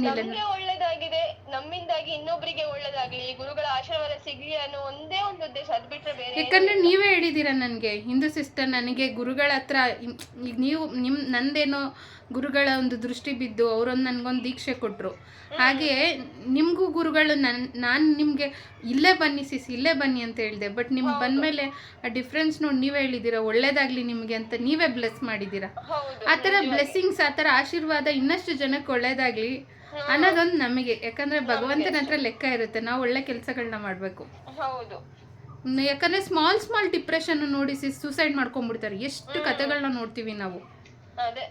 ನಮ್ಗೆ ಒಳ್ಳೇದಾಗಿದೆ. ನಮ್ಮಿಂದಾಗಿ ಇನ್ನೊಬ್ರಿಗೆ ಒಳ್ಳೇದಾಗ್ಲಿ. ಗುರುಗಳ ಆಶೀರ್ವಾದ ಸಿಗ್ಲಿ ಅನ್ನೋ ಒಂದೇ ಒಂದು ಉದ್ದೇಶ. ಅದ್ ಬಿಟ್ರೆ ಬೇರೆ ಯಾಕಂದ್ರೆ ನೀವೇ ಹೇಳಿದೀರ ನನ್ಗೆ. ಹಿಂದೂ ಸಿಸ್ಟರ್ ನನಗೆ ಗುರುಗಳ ಹತ್ರ ಇಮ್- ಈಗ ನೀವು ನಿಮ್ ನಂದೇನೋ ಗುರುಗಳ ಒಂದು ದೃಷ್ಟಿ ಬಿದ್ದು ಅವರೊಂದು ನನಗೊಂದು ದೀಕ್ಷೆ ಕೊಟ್ಟರು ಹಾಗೆ ನಿಮಗೂ ಗುರುಗಳು ನನ್ನ ನಾನು ನಿಮಗೆ ಇಲ್ಲೇ ಬನ್ನಿ ಸಿಸ್ ಇಲ್ಲೇ ಬನ್ನಿ ಅಂತ ಹೇಳಿದೆ. ಬಟ್ ನಿಮ್ಗೆ ಬಂದಮೇಲೆ ಆ ಡಿಫ್ರೆನ್ಸ್ ನೋಡಿ ನೀವೇ ಹೇಳಿದ್ದೀರಾ ಒಳ್ಳೇದಾಗಲಿ ನಿಮಗೆ ಅಂತ ನೀವೇ ಬ್ಲೆಸ್ ಮಾಡಿದ್ದೀರಾ? ಆ ಥರ ಬ್ಲೆಸ್ಸಿಂಗ್ಸ್ ಆ ಥರ ಆಶೀರ್ವಾದ ಇನ್ನಷ್ಟು ಜನಕ್ಕೆ ಒಳ್ಳೇದಾಗಲಿ ಅನ್ನೋದೊಂದು ನಮಗೆ. ಯಾಕಂದರೆ ಭಗವಂತನ ಹತ್ರ ಲೆಕ್ಕ ಇರುತ್ತೆ ನಾವು ಒಳ್ಳೆ ಕೆಲಸಗಳನ್ನ ಮಾಡಬೇಕು. ಹೌದು. ಯಾಕಂದ್ರೆ ಸ್ಮಾಲ್ ಸ್ಮಾಲ್ ಡಿಪ್ರೆಷನ್ ನೋಡಿ ಸಿಸ್ ಸೂಸೈಡ್ ಮಾಡ್ಕೊಂಡ್ಬಿಡ್ತಾರೆ. ಎಷ್ಟು ಕಥೆಗಳನ್ನ ನೋಡ್ತೀವಿ ನಾವು.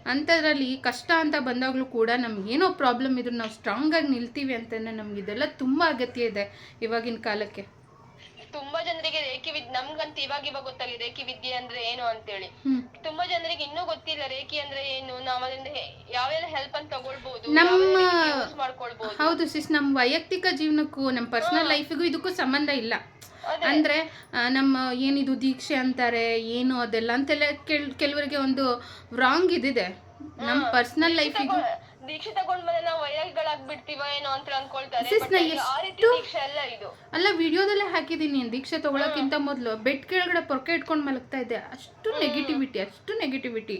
ಅಂಥದ್ರಲ್ಲಿ ಕಷ್ಟ ಅಂತ ಬಂದಾಗಲೂ ಕೂಡ ನಮ್ಗೆ ಏನೋ ಪ್ರಾಬ್ಲಮ್ ಇದ್ರೂ ನಾವು ಸ್ಟ್ರಾಂಗ್ ಆಗಿ ನಿಲ್ತೀವಿ ಅಂತಂದ್ರೆ ನಮ್ಗೆ ಇದೆಲ್ಲ ತುಂಬಾ ಅಗತ್ಯ ಇದೆ ಇವಾಗಿನ ಕಾಲಕ್ಕೆ. ತುಂಬಾ ಜನರಿಗೆ ರೇಖಿ ವಿದ್ಯೆ ನಮ್ಗಂತ ಇವಾಗ ಇವಾಗ ಗೊತ್ತಾಗಿದೆ ರೇಖಿ ವಿದ್ಯೆ ಅಂದ್ರೆ ಏನು ಅಂತೇಳಿ. ತುಂಬಾ ಜನರಿಗೆ ಇನ್ನೂ ಗೊತ್ತಿಲ್ಲ ರೇಖಿ ಅಂದ್ರೆ ಏನು ನಾವ್ ಅದರಿಂದ ಯಾವೆಲ್ಲ ಹೆಲ್ಪ್ ಅಂತ ತಗೊಳ್ಬಹುದು ನಮ್ಮ- ಯೂಸ್ ಮಾಡ್ಕೊಳ್ಬಹುದು ಹೌದು ಸಿಸ್ ನಮ್ಮ ವೈಯಕ್ತಿಕ ಜೀವನಕ್ಕೂ ನಮ್ಮ ಪರ್ಸನಲ್ ಲೈಫಿಗೂ ಇದಕ್ಕೂ ಸಂಬಂಧ ಇಲ್ಲ. ಅಂದರೆ ನಮ್ಮ ಏನಿದು ದೀಕ್ಷೆ ಅಂತಾರೆ ಏನು ಅದೆಲ್ಲ ಅಂತೆಲ್ಲ ಕೆಲ್ ಕೆಲವರಿಗೆ ಒಂದು ರಾಂಗ್ ಇದಿದೆ. ನಮ್ಮ ಪರ್ಸನಲ್ ಲೈಫಿಗೂ ದೀಕ್ಷೆ ತಗೊಂಡ್ ಮೇಲೆ ನಾವು ವೈರಾಗ್ಗಳಾಗ್ಬಿಡ್ತೀವ ಏನೋ ಅಂತ ಅನ್ಕೊಳ್ತಾರೆ. ಅಲ್ಲ ವಿಡಿಯೋದಲ್ಲೇ ಹಾಕಿದೀನಿ ದೀಕ್ಷೆ ತಗೊಳಕ್ಕಿಂತ ಮೊದಲು ಬೆಡ್ ಕೆಳಗಡೆ ಪೊರ್ಕೆ ಇಟ್ಕೊಂಡ್ ಮಲಗ್ತಾ ಇದ್ದೆ. ಅಷ್ಟು ನೆಗೆಟಿವಿಟಿ ಅಷ್ಟು ನೆಗೆಟಿವಿಟಿ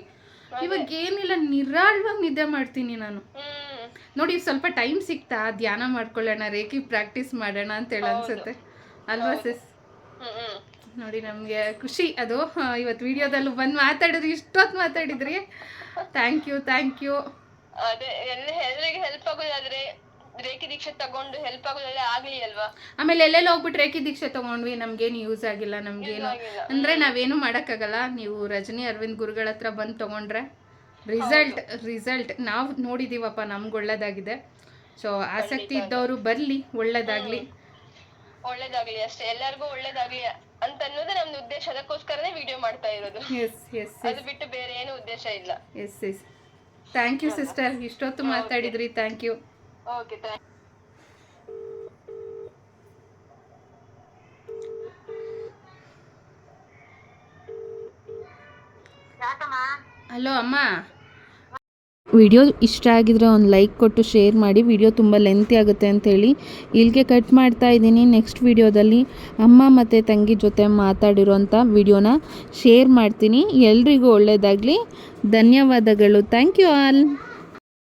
ಇವಾಗ ಏನಿಲ್ಲ ನಿರಾಳವಾಗಿ ನಿದ್ದೆ ಮಾಡ್ತೀನಿ ನಾನು. ನೋಡಿ ಸ್ವಲ್ಪ ಟೈಮ್ ಸಿಗ್ತಾ ಧ್ಯಾನ ಮಾಡ್ಕೊಳ್ಳೋಣ ರೇಖಿ ಪ್ರಾಕ್ಟೀಸ್ ಮಾಡೋಣ ಅಂತ ಹೇಳಿ ಅನ್ಸುತ್ತೆ. ಅಲ್ವಾ ಸಿಸ್ ನೋಡಿ ನಮಗೆ ಖುಷಿ. ಅದು ಇವತ್ತು ವಿಡಿಯೋದಲ್ಲೂ ಬಂದು ಮಾತಾಡಿದ್ರಿ ಇಷ್ಟೊತ್ತು ಮಾತಾಡಿದ್ರಿ. ಥ್ಯಾಂಕ್ ಯು ಥ್ಯಾಂಕ್ ಯು ಅದೇ ಎಲ್ಲ ಎಲ್ಲರಿಗೆ ಹೆಲ್ಪ್ ಆಗೋದಾದ್ರೆ ರೇಖಿ ದೀಕ್ಷೆ ತಗೊಂಡು ಹೆಲ್ಪ್ ಆಗೋದೆಲ್ಲ ಆಗ್ಲಿ ಅಲ್ವಾ? ಆಮೇಲೆ ಎಲ್ಲೆಲ್ಲ ಹೋಗ್ಬಿಟ್ಟು ರೇಖಿ ದೀಕ್ಷೆ ತಗೊಂಡ್ವಿ ನಮ್ಗೇನು ಯೂಸ್ ಆಗಿಲ್ಲ ನಮ್ಗೇನು. ಅಂದ್ರೆ ಅಂದರೆ ನಾವೇನು ಮಾಡೋಕ್ಕಾಗಲ್ಲ. ನೀವು ರಜನಿ ಅರವಿಂದ್ ಗುರುಗಳ ಹತ್ರ ಬಂದು ತಗೊಂಡ್ರೆ ರಿಸಲ್ಟ್ ರಿಸಲ್ಟ್ ನಾವು ನೋಡಿದೀವಪ್ಪ ನಮ್ಗೆ ಒಳ್ಳೇದಾಗಿದೆ. ಸೊ ಆಸಕ್ತಿ ಇದ್ದವರು ಬರಲಿ ಒಳ್ಳೇದಾಗಲಿ. ಒಳ್ಳೇದಾಗ್ಲಿ ಅಷ್ಟೇ ಎಲ್ಲರಿಗೂ ಒಳ್ಳೇದಾಗ್ಲಿ ಅಂತ ಅನ್ನೋದೇ ನಮ್ದು ಉದ್ದೇಶ. ಅದಕ್ಕೋಸ್ಕರನೇ ವಿಡಿಯೋ ಮಾಡ್ತಾ ಇರೋದು. ಎಸ್ ಎಸ್ ಅದು ಬಿಟ್ಟು ಬೇರೆ ಏನು ಉದ್ದೇಶ ಇಲ್ಲ. Yes yes thank you sister ಇಷ್ಟೊತ್ತು ಮಾತಾಡಿದ್ರಿ. Thank you okay thank hello ಅಮ್ಮ. ವಿಡಿಯೋ ಇಷ್ಟ ಆಗಿದ್ರೆ ಒಂದು ಲೈಕ್ ಕೊಟ್ಟು ಶೇರ್ ಮಾಡಿ. ವಿಡಿಯೋ ತುಂಬ ಲೆಂತಿ ಆಗುತ್ತೆ ಅಂಥೇಳಿ ಇಲ್ಲಿಗೆ ಕಟ್ ಮಾಡ್ತಾ ಇದ್ದೀನಿ ನೆಕ್ಸ್ಟ್ ವಿಡಿಯೋದಲ್ಲಿ. ಅಮ್ಮ ಮತ್ತು ತಂಗಿ ಜೊತೆ ಮಾತಾಡಿರೋಂಥ ವಿಡಿಯೋನ ಶೇರ್ ಮಾಡ್ತೀನಿ. ಎಲ್ರಿಗೂ ಒಳ್ಳೆಯದಾಗಲಿ ಧನ್ಯವಾದಗಳು. Thank you all